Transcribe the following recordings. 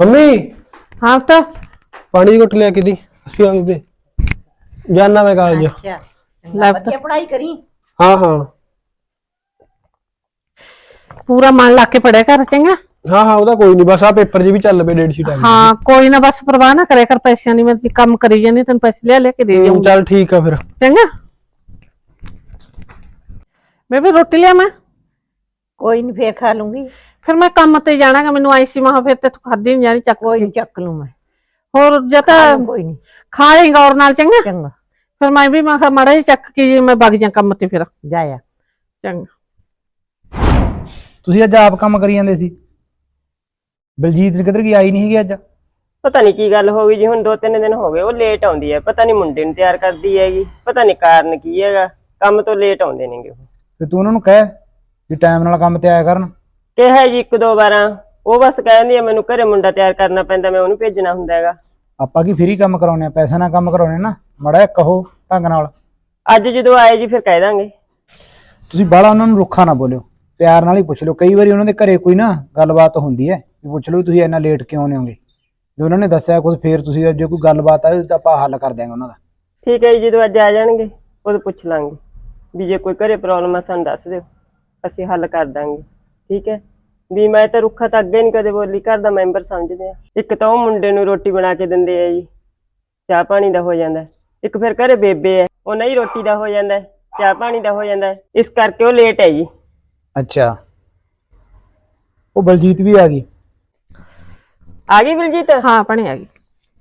Mummy! ਹਾਂ ਤਾਂ ਪਾਣੀ ਦੀ ਘੁੱਟ ਲਿਆ ਕਿਦੀ ਅਸੀਂ ਅੰਗ ਦੇ। ਜਾਨਾ ਮੈਂ ਕਾਲਜ। ਅੱਛਾ ਲੈ ਪੁੱਤ। ਵਧੀਆ ਪੜ੍ਹਾਈ ਕਰੀ? ਹਾਂ ਹਾਂ। ਪੂਰਾ ਮਨ ਲਾ ਕੇ ਪੜਿਆ ਕਰ ਚੰਗਾ? ਹਾਂ ਹਾਂ ਉਹਦਾ ਕੋਈ ਨਹੀਂ ਬਸ ਆ ਪੇਪਰ ਜੀ ਵੀ ਚੱਲ ਪਏ ਡੇਟ ਸ਼ੀਟ ਆ ਗਈ ਹਾਂ ਕੋਈ ਨਾ ਬਸ ਪਰਵਾਹ ਨਾ ਕਰਿਆ ਕਰ ਪੈਸਿਆਂ ਦੀ ਮੈਂ ਤੇ ਕੰਮ ਕਰੀ ਜਾਂਦੀ ਤੈਨੂੰ ਪੈਸੇ ਲਿਆ ਲਿਆ ਕੇ ਦੇ ਹੂੰ, ਜਾਊਂਗੀ। ਚੱਲ ਠੀਕ ਆ ਫਿਰ। ਚੰਗਾ? ਬੇਬੇ ਰੋਟੀ ਲਿਆ ਮੈਂ? ਕੋਈ ਨਹੀਂ ਫੇਰ ਖਾ ਲੂੰਗੀ। ਫਿਰ ਮੈਂ ਕੰਮ ਤੇ ਜਾਣਾਗਾ ਮੈਨੂੰ ਆਈ ਸੀ ਮਹਾ ਫਿਰ ਤੇ ਤੂੰ ਖਾਦੀ ਨਹੀਂ ਜਾਣੀ ਚੱਕ ਕੋਈ ਨਹੀਂ ਚੱਕ ਲੂੰ ਮੈਂ। ਹੋਰ ਜੇ ਤਾਂ ਕੋਈ ਨਹੀਂ ਖਾ ਲਈ ਗੌਰ ਨਾਲ ਚੰਗਾ? ਚੰਗਾ। ਫਿਰ ਮੈਂ ਵੀ ਮੈਂ ਕਿਹਾ ਮਾੜਾ ਜਿਹਾ ਚੱਕ ਕੇ ਜੀ ਮੈਂ ਵਗ ਜਾ ਕੰਮ ਤੇ ਫਿਰ। ਜਾਇਆ ਚੰਗਾ। ਤੁਸੀਂ ਅੱਜ ਆਪ ਕੰਮ ਕਰੀ ਜਾਂਦੇ ਸੀ? ਬਲਜੀਤ ਨੇ ਕਿੱਧਰ ਗਈ ਆਈ ਨਹੀਂ ਹੈਗੀ ਅੱਜ? ਪਤਾ ਨਹੀਂ ਕੀ ਗੱਲ ਹੋ ਗਈ ਜੀ ਹੁਣ ਦੋ ਤਿੰਨ ਦਿਨ ਹੋ ਗਏ ਉਹ ਲੇਟ ਆਉਂਦੀ ਹੈ ਪਤਾ ਨਹੀਂ ਮੁੰਡੇ ਨੂੰ ਤਿਆਰ ਕਰਦੀ ਹੈਗੀ ਪਤਾ ਨਹੀਂ ਕਾਰਨ ਕੀ ਹੈਗਾ। ਕੰਮ ਤੋਂ ਲੇਟ ਆਉਂਦੇ ਨੇਗੇ ਉਹ। ਤੇ ਤੂੰ ਉਹਨਾਂ ਨੂੰ ਕਹਿ ਵੀ ਟਾਈਮ ਨਾਲ ਕੰਮ ਤੇ ਆਇਆ ਕਰਨ। ਕਿਹਾ ਜੀ ਇੱਕ ਦੋ ਵਾਰਾਂ। ਉਹ ਬਸ ਕਹਿੰਦੀ ਆ ਮੈਨੂੰ ਘਰੇ ਮੁੰਡਾ ਤਿਆਰ ਕਰਨਾ ਪੈਂਦਾ ਮੈਂ ਉਹਨੂੰ ਭੇਜਣਾ ਹੁੰਦਾ ਹੈਗਾ। ਆਪਾਂ ਕੀ ਫ੍ਰੀ ਕੰਮ ਕਰਾਉਣੇ ਆ? ਪੈਸਾ ਨਾਲ ਕੰਮ ਕਰਾਉਣੇ ਨਾ? ਮੜਾ ਜਿਹਾ ਕਹੋ ਢੰਗ ਨਾਲ। ਅੱਜ ਜਦੋਂ ਆਏ ਜੀ ਫਿਰ ਕਹਿ ਦਾਂਗੇ। ਤੁਸੀਂ ਬਾਹਲਾ ਉਹਨਾਂ ਨੂੰ ਰੁੱਖਾ ਨਾ ਬੋਲਿਓ। ਪਿਆਰ ਨਾਲ ਹੀ ਪੁੱਛ ਲਿਓ। ਕਈ ਵਾਰੀ ਉਹਨਾਂ ਦੇ ਘਰੇ ਕੋਈ ਨਾ ਗੱਲਬਾਤ ਹੁੰਦੀ ਹੈ ਵੀ ਪੁੱਛ ਲਓ ਵੀ ਤੁਸੀਂ ਇੰਨਾ ਲੇਟ ਕਿਉਂ ਆਉਂਦੇ ਹੋਗੇ ਜੇ ਉਹਨਾਂ ਨੇ ਦੱਸਿਆ ਕੁਝ ਫੇਰ ਤੁਸੀਂ ਜੇ ਕੋਈ ਗੱਲਬਾਤ ਆਏ ਤਾਂ ਆਪਾਂ ਹੱਲ ਕਰ ਦਿਆਂਗੇ ਉਹਨਾਂ ਦਾ। ਠੀਕ ਹੈ ਜੀ ਜਦੋਂ ਅੱਜ ਆ ਜਾਣਗੇ ਉਦੋਂ ਪੁੱਛ ਲਾਂਗੇ। ਵੀ ਜੇ ਕੋਈ ਘਰੇ ਪ੍ਰੋਬਲਮ ਆ ਸਾਨੂੰ ਦੱਸ ਦਿਓ। ਅਸੀਂ ਹੱਲ ਕਰ ਦਾਂਗੇ। ਠੀਕ ਹੈ? ਵੀ ਮੈਂ ਤਾਂ ਰੁੱਖਾ ਤਾਂ ਅੱਗੇ ਨਹੀਂ ਕਦੇ ਬੋਲੀ ਘਰ ਦਾ ਮੈਂਬਰ ਸਮਝਦੇ ਆ। ਇੱਕ ਤਾਂ ਉਹ ਮੁੰਡੇ ਨੂੰ ਰੋਟੀ ਬਣਾ ਕੇ ਦਿੰਦੇ ਆ ਜੀ ਚਾਹ ਪਾਣੀ ਦਾ ਹੋ ਜਾਂਦਾ। ਇੱਕ ਫਿਰ ਘਰੇ ਬੇਬੇ ਹੈ ਉਹ ਨਹੀਂ ਰੋਟੀ ਦਾ ਹੋ ਜਾਂਦਾ ਚਾਹ ਪਾਣੀ ਦਾ ਹੋ ਜਾਂਦਾ। ਇਸ ਕਰਕੇ ਉਹ ਲੇਟ ਹੈ ਜੀ। ਅੱਛਾ। ਉਹ ਬਲਜੀਤ ਵੀ ਆ ਗਈ? ਆ ਗਈ ਬਲਜੀਤ? ਹਾਂ ਭਣੇ ਆ ਗਈ।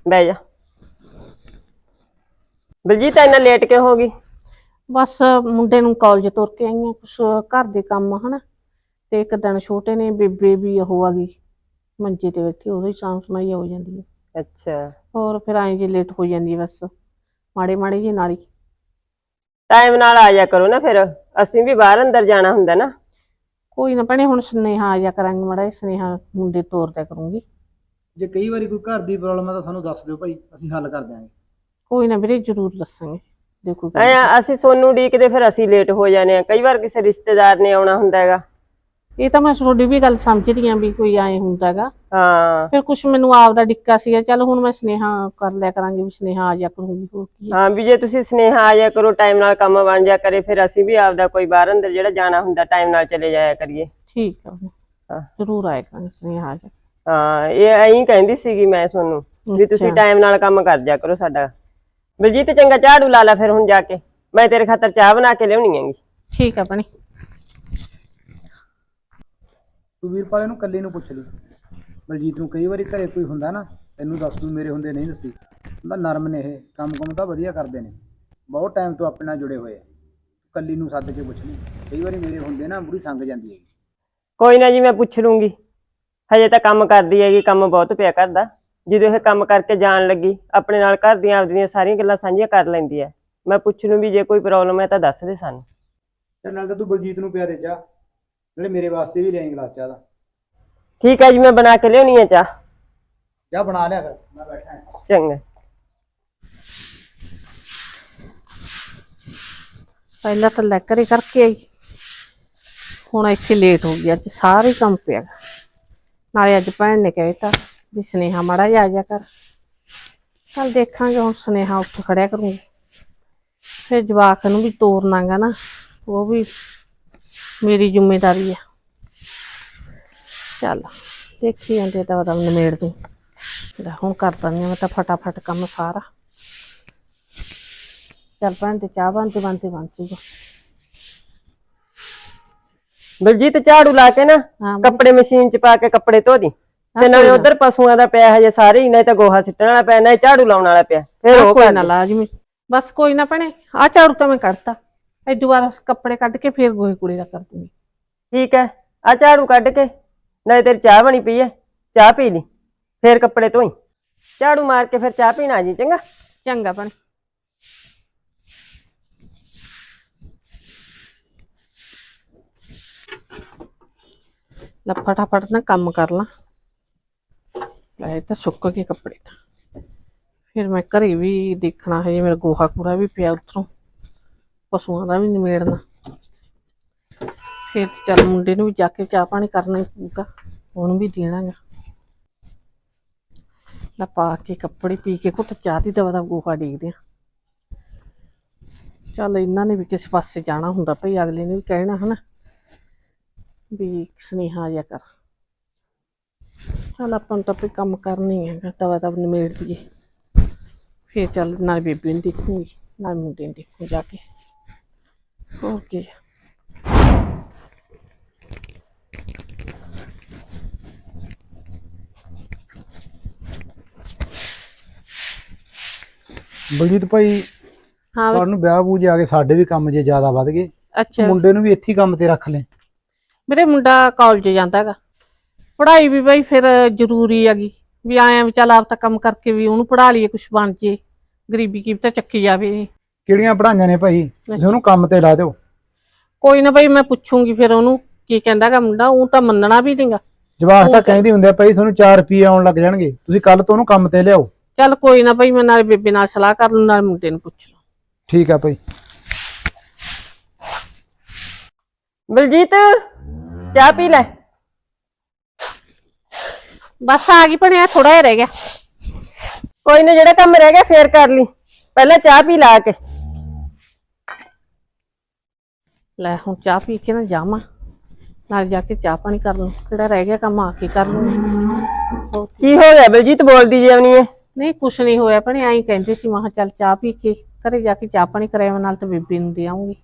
ਬਹਿ ਜਾ। ਬਲਜੀਤ ਇੰਨਾ ਲੇਟ ਕਿਉਂ ਹੋ ਗਈ? ਬਸ ਮੁੰਡੇ ਨੂੰ ਕਾਲਜ ਤੁਰ ਕੇ ਆਈਆਂ ਕੁਛ ਘਰ ਦੇ ਕੰਮ ਹਨਾ। ਤੇ ਇੱਕ ਦਿਨ ਛੋਟੇ ਨੇ ਬੇਬੇ ਵੀ ਉਹ ਆ ਗਈ। ਮੰਜੇ ਤੇ ਬੈਠੀ ਉਹਦੀ ਸਾਂਭ ਸਮਾਈ ਹੋ ਜਾਂਦੀ ਹੈ। ਅੱਛਾ। ਹੋਰ ਫਿਰ ਐਂ ਜੇ ਲੇਟ ਹੋ ਜਾਂਦੀ ਹੈ ਬਸ। ਮਾੜੇ ਮਾੜੇ ਜੀ ਨਾਲ ਹੀ। ਟਾਈਮ ਨਾਲ ਆ ਜਾ ਕਰੋ ਨਾ ਫਿਰ। ਅਸੀਂ ਵੀ ਬਾਹਰ ਅੰਦਰ ਜਾਣਾ ਹੁੰਦਾ ਨਾ। ਕੋਈ ਨਾ ਭੈਣੇ ਹੁਣ ਸੁਨੇਹਾ ਆ ਜਾ ਕਰਾਂਗੇ ਮਾੜਾ ਜਿਹਾ। ਸੁਨੇਹਾ ਮੁੰਡੇ ਤੋਰ ਦਿਆ ਕਰੂੰਗੀ। ਜੇ ਕਈ ਵਾਰੀ ਕੋਈ ਘਰ ਦੀ ਪ੍ਰੋਬਲਮ ਹੈ ਤਾਂ ਸਾਨੂੰ ਦੱਸ ਦਿਓ ਭਾਈ ਅਸੀਂ ਹੱਲ ਕਰ ਦਿਆਂਗੇ। ਕੋਈ ਨਾ ਵੀਰੇ ਜ਼ਰੂਰ ਦੱਸਾਂਗੇ। ਦੇਖੋ ਐ ਅਸੀਂ ਸੋਨੂੰ ਉਡੀਕਦੇ ਫਿਰ ਅਸੀਂ ਲੇਟ ਹੋ ਜਾਂਦੇ ਆ ਕਈ ਵਾਰ ਕਿਸੇ ਰਿਸ਼ਤੇਦਾਰ ਨੇ ਆਉਣਾ ਹੁੰਦਾ ਹੈਗਾ। ਇਹ ਤਾਂ ਮੈਂ ਤੁਹਾਡੀ ਵੀ ਗੱਲ ਸਮਝਦੀ ਆਂ ਵੀ ਕੋਈ ਐਂ ਹੁੰਦਾ ਹੈਗਾ ਹਾਂ ਫਿਰ ਕੁਛ ਮੈਨੂੰ ਆਪ ਦਾ ਡਿੱਕਾ ਸੀਗਾ ਚੱਲ ਹੁਣ ਮੈਂ ਸੁਨੇਹਾ ਕਰ ਲਿਆ ਕਰਾਂਗੇ ਵੀ ਸੁਨੇਹਾ ਆ ਜਾ ਕਰੂੰਗੀ ਹੋਰ ਕੀ ਹੈ। ਹਾਂ ਵੀ ਜੇ ਤੁਸੀਂ ਸੁਨੇਹਾ ਆ ਜਾ ਕਰੋ ਟਾਈਮ ਨਾਲ ਕੰਮ ਬਣ ਜਾ ਕਰੇ ਫਿਰ ਅਸੀਂ ਵੀ ਆਪਦਾ ਕੋਈ ਬਾਹਰ ਅੰਦਰ ਜਿਹੜਾ ਜਾਣਾ ਹੁੰਦਾ ਟਾਈਮ ਨਾਲ ਚਲੇ ਜਾਇਆ ਕਰੀਏ ਠੀਕ ਆ। ਹਾਂ। ਜ਼ਰੂਰ ਆਇਆ ਕਰਾਂਗੇ ਸੁਨੇਹਾ ਆ ਜਾ ਹਾਂ ਇਹ ਐਂ ਕਹਿੰਦੀ ਸੀਗੀ ਮੈਂ ਤੁਹਾਨੂੰ ਵੀ ਤੁਸੀਂ ਅੱਛਾ। ਟਾਈਮ ਨਾਲ ਕੰਮ ਕਰ ਜਾ ਕਰੋ ਸਾਡਾ ਬਲਜੀਤ ਚੰਗਾ ਝਾੜੂ ਲਾ ਲੈ ਫਿਰ ਹੁਣ ਜਾ ਕੇ ਮੈਂ ਤੇਰੇ ਖਾਤਰ ਚਾਹ ਬਣਾ ਕੇ ਲਿਆਉਣੀ ਹੈਗੀ ਠੀਕ ਆ ਭੈਣੇ ਤੂੰ ਵੀਰਪਾਲ ਨੂੰ ਕੱਲੇ ਨੂੰ ਪੁੱਛ ਲਈ। ਬਲਜੀਤ ਨੂੰ ਕਈ ਵਾਰੀ ਘਰੇ ਕੋਈ ਹੁੰਦਾ ਨਾ ਤੈਨੂੰ ਦੱਸ ਦੂੰ ਮੇਰੇ ਹੁੰਦੇ ਨਹੀਂ ਦੱਸੀ। ਹੁੰਦਾ ਨਰਮ ਨੇ ਇਹ ਕੰਮ ਕੰਮ ਤਾਂ ਵਧੀਆ ਕਰਦੇ ਨੇ। ਬਹੁਤ ਟਾਈਮ ਤੋਂ ਆਪਣੇ ਨਾਲ ਜੁੜੇ ਹੋਏ ਆ। ਕੱਲੀ ਨੂੰ ਸੱਦ ਕੇ ਪੁੱਛ ਲਈ। ਕਈ ਵਾਰੀ ਮੇਰੇ ਹੁੰਦੇ ਨਾ ਬੁਰੀ ਸੰਗ ਜਾਂਦੀ ਹੈਗੀ। ਕੋਈ ਨਾ ਜੀ ਮੈਂ ਪੁੱਛ ਲੂੰਗੀ। ਹਜੇ ਤਾਂ ਕੰਮ ਕਰਦੀ ਹੈਗੀ ਕੰਮ ਬਹੁਤ ਪਿਆ ਕਰਦਾ। ਜਦੋਂ ਇਹ ਕੰਮ ਕਰਕੇ ਜਾਣ ਲੱਗੀ ਆਪਣੇ ਨਾਲ ਘਰ ਦੀਆਂ ਆਪਦੀਆਂ ਸਾਰੀਆਂ ਗੱਲਾਂ ਸਾਂਝੀਆਂ ਕਰ ਲੈਂਦੀ ਹੈ। ਮੈਂ ਪੁੱਛ ਲੂੰ ਵੀ ਜੇ ਕੋਈ ਪ੍ਰੋਬਲਮ ਹੈ ਤਾਂ ਦੱਸ ਦੇ ਸਾਨੂੰ। ਤੇ ਨਾਲ ਤਾਂ ਤੂੰ ਬਲਜੀਤ ਨੂੰ ਪਿਆ ਦੇ ਚਾਹ ਨਾਲੇ ਮੇਰੇ ਵਾਸਤੇ ਵੀ ਲਿਆਈ ਗਲਾਸ ਚਾਹ ਦਾ। ਠੀਕ ਹੈ ਜੀ ਮੈਂ ਬਣਾ ਕੇ ਲਿਆਉਣੀ ਹੈ ਚਾਹ। ਚਾਹ ਬਣਾ ਲਿਆ ਫਿਰ ਮੈਂ ਬੈਠਾ ਹਾਂ। ਚੰਗਾ। ਪਹਿਲਾਂ ਤਾਂ ਲੈ ਘਰੇ ਕਰਕੇ ਆਈ। ਹੁਣ ਇੱਥੇ ਲੇਟ ਹੋ ਗਈ ਅੱਜ ਸਾਰੇ ਕੰਮ ਪਿਆ। ਨਾਲੇ ਅੱਜ ਭੈਣ ਨੇ ਕਹਿਤਾ ਵੀ ਸੁਨੇਹਾ ਮਾੜਾ ਜਿਹਾ ਆ ਜਾ ਕਰ। ਚੱਲ ਦੇਖਾਂਗੇ ਹੁਣ ਸੁਨੇਹਾ ਉੱਠ ਖੜਿਆ ਕਰੂੰਗੀ। ਫਿਰ ਜਵਾਕ ਨੂੰ ਵੀ ਤੋਰਨਾਗਾ ਨਾ ਉਹ ਵੀ ਮੇਰੀ ਜ਼ਿੰਮੇਵਾਰੀ ਆ। ਚੱਲ ਦੇਖੀ ਜਾਂਦੇ ਤਾਂ ਉਹਦਾ ਨਿਮੇੜ ਦੂੰ। ਲੈ ਹੁਣ ਕਰ ਦਿੰਦੀ ਹਾਂ ਮੈਂ ਤਾਂ ਫਟਾਫਟ ਕੰਮ ਸਾਰਾ। ਚੱਲ ਭੈਣ ਤੇ ਚਾਹ ਬਣਦੇ ਬਣਦੇ ਬਣ ਜੂਗਾ ਬਲਜੀਤ ਝਾੜੂ ਲਾ ਕੇ ਨਾ ਹਾਂ। ਕੱਪੜੇ ਮਸ਼ੀਨ 'ਚ ਪਾ ਕੇ ਕੱਪੜੇ ਧੋ ਦੀ। ਤੇ ਨਾਲੇ ਉਧਰ ਪਸ਼ੂਆਂ ਦਾ ਪਿਆ ਹਜੇ ਸਾਰੇ ਹੀ ਨਹੀਂ ਤਾਂ ਗੋਹਾ ਸਿੱਟਣ ਵਾਲਾ ਪਿਆ ਨਹੀਂ ਝਾੜੂ ਲਾਉਣ ਵਾਲਾ ਪਿਆ। ਫਿਰ ਉਹ ਕੋਈ ਨਾ। ਲਾਜ਼ਮੀ। ਬਸ ਕੋਈ ਨਾ ਭੈਣੇ ਆ ਝਾੜੂ ਤਾਂ ਮੈਂ ਕੱਢਤਾ ਐਦੂ ਬਾਅਦ ਕੱਪੜੇ ਕੱਢ ਕੇ ਫੇਰ ਗੋਹੇ ਕੂੜੇ ਦਾ ਕਰ ਦੂੰਗੀ ਠੀਕ ਹੈ ਆ ਝਾੜੂ ਕੱਢ ਕੇ ਨਾਲੇ ਤੇਰੀ ਚਾਹ ਬਣੀ ਪਈ ਹੈ ਚਾਹ ਪੀ ਲਈ ਫਿਰ ਕੱਪੜੇ ਧੋਈ। ਝਾੜੂ ਮਾਰ ਕੇ ਫਿਰ ਚਾਹ ਪੀਣਾ ਜੀ ਚੰਗਾ? ਚੰਗਾ ਭੈਣੇ। ਲੈ ਫਟਾਫਟ ਨਾ ਕੰਮ ਕਰ ਲਾਂ। ਲੈ ਇਹ ਤਾਂ ਸੁੱਕ ਗਏ ਕੱਪੜੇ ਤਾਂ। ਫਿਰ ਮੈਂ ਘਰੇ ਵੀ ਦੇਖਣਾ ਹੈ ਮੇਰਾ ਗੋਹਾ ਕੂੜਾ ਵੀ ਪਿਆ ਉੱਤੋਂ ਪਸ਼ੂਆਂ ਦਾ ਵੀ ਨਿਮੇੜਨਾ। ਫਿਰ ਚੱਲ ਮੁੰਡੇ ਨੂੰ ਵੀ ਜਾ ਕੇ ਚਾਹ ਪਾਣੀ ਕਰਨਾ ਹੀ ਪਊਗਾ, ਉਹਨੂੰ ਵੀ ਦੇਣਾਗਾ। ਲੈ ਪਾ ਕੇ ਕੱਪੜੇ ਪੀ ਕੇ ਘੁੱਟ, ਚਾਹ ਦੀ ਦਵਾ ਦਾ ਗੋਹਾ ਡੇਗਦੇ ਆ। ਚੱਲ ਇਹਨਾਂ ਨੇ ਵੀ ਕਿਸੇ ਪਾਸੇ ਜਾਣਾ ਹੁੰਦਾ ਭਈ, ਅਗਲੇ ਨੇ ਵੀ ਕਹਿਣਾ ਹਨਾ, ਵੀ ਸੁਨੇਹਾ ਜਿਹਾ ਕਰ। ਚੱਲ ਆਪਾਂ ਨੂੰ ਤਾਂ ਵੀ ਕੰਮ ਕਰਨੀ ਹੈਗਾ, ਦਵਾ ਦਵ ਨਿਮੇੜ ਦੀਏ ਫਿਰ ਚੱਲ ਨਾਲ ਬੇਬੀ ਨੂੰ ਦੇਖੂੰਗੀ, ਨਾਲ ਮੁੰਡੇ ਨੂੰ ਦੇਖੂ ਜਾ ਕੇ। ਓਕੇ ਬਲਜੀਤ ਭਾਈ ਹਾਂ ਸਾਨੂੰ ਵਿਆਹ ਬੂਝ ਆ ਕੇ ਸਾਡੇ ਵੀ ਕੰਮ ਜੇ ਜ਼ਿਆਦਾ ਵੱਧ ਗਏ। ਅੱਛਾ। ਮੁੰਡੇ ਨੂੰ ਵੀ ਇੱਥੇ ਹੀ ਕੰਮ ਤੇ ਰੱਖ ਲੈ ਮੇਰੇ ਮੁੰਡਾ ਕਾਲਜ ਜਾਂਦਾ ਹੈਗਾ। ਪੜ੍ਹਾਈ ਵੀ ਬਈ ਫਿਰ ਜ਼ਰੂਰੀ ਹੈਗੀ। ਵੀ ਆਇਆ ਵੀ ਚੱਲ ਆਪ ਤਾਂ ਕੰਮ ਕਰਕੇ ਵੀ ਉਹਨੂੰ ਪੜ੍ਹਾ ਲਈਏ ਕੁਛ ਬਣ ਜੇ ਗਰੀਬੀ ਕੀ ਤਾਂ ਚੱਕੀ ਜਾਵੇ। ਕਿਹੜੀਆਂ ਪੜਾਈਆਂ ਨੇ ਭਾਈ? ਤੁਸੀਂ ਉਹਨੂੰ ਕੰਮ ਤੇ ਲਾ ਦਿਓ। ਕੋਈ ਨਾ ਬਈ ਮੈਂ ਪੁੱਛੂੰਗੀ ਫਿਰ ਉਹਨੂੰ ਕੀ ਕਹਿੰਦਾਗਾ ਮੁੰਡਾ ਉਹ ਤਾਂ ਮੰਨਣਾ ਵੀ ਨਹੀਂਗਾ ਜਵਾਕ ਤਾਂ ਕਹਿੰਦੇ ਹੁੰਦੇ ਆ ਭਾਈ ਤੁਹਾਨੂੰ 4 ਰੁਪਏ ਆਉਣ ਲੱਗ ਜਾਣਗੇ। ਤੁਸੀਂ ਕੱਲ ਤੋਂ ਉਹਨੂੰ ਕੰਮ ਤੇ ਲਿਆਓ। ਚੱਲ ਕੋਈ ਨਾ ਬਈ ਮੈਂ ਨਾਲ ਬੇਬੇ ਨਾਲ ਸਲਾਹ ਕਰ ਲੂ ਨਾਲ ਮੁੰਡੇ ਨੂੰ ਪੁੱਛ ਲੂ। ਠੀਕ ਆ ਭਾਈ। ਬਲਜੀਤ ਚਾਹ ਪੀ ਲੈ। ਬਸ ਆ ਗਈ ਬਣਿਆ ਥੋੜਾ ਜਿਹਾ ਰਹਿ ਗਿਆ। ਕੋਈ ਨਾ ਜਿਹੜਾ ਕੰਮ ਰਹਿ ਗਿਆ ਫੇਰ ਕਰ ਲਈ। ਪਹਿਲਾਂ ਚਾਹ ਪੀ ਲਾ ਕੇ। ਲੈ ਹੁਣ ਚਾਹ ਪੀ ਕੇ ਨਾ ਜਾਵਾਂ। ਨਾਲ ਜਾ ਕੇ ਚਾਹ ਪਾਣੀ ਕਰ ਲੂੰ ਕਿਹੜਾ ਰਹਿ ਗਿਆ ਕੰਮ ਆ ਕੇ ਕਰ ਲੂੰ ਹੋਰ ਕੀ ਹੋ ਗਿਆ ਬਲਜੀਤ? ਬੋਲਦੀ ਜਿਵਨੀ ਹੈ ਨਹੀਂ ਕੁਛ ਨਹੀਂ ਹੋਇਆ ਭਣੇ ਐਂ ਕਹਿੰਦੇ ਸੀ ਮਹਾ ਚੱਲ ਚਾਹ ਪੀ ਕੇ ਘਰੇ ਜਾ ਕੇ ਚਾਹ ਪਾਣੀ ਕਰਾਇਆ ਨਾਲ ਤੇ ਬੀਬੀ ਨੂੰ ਦੇ ਆਉਂਗੀ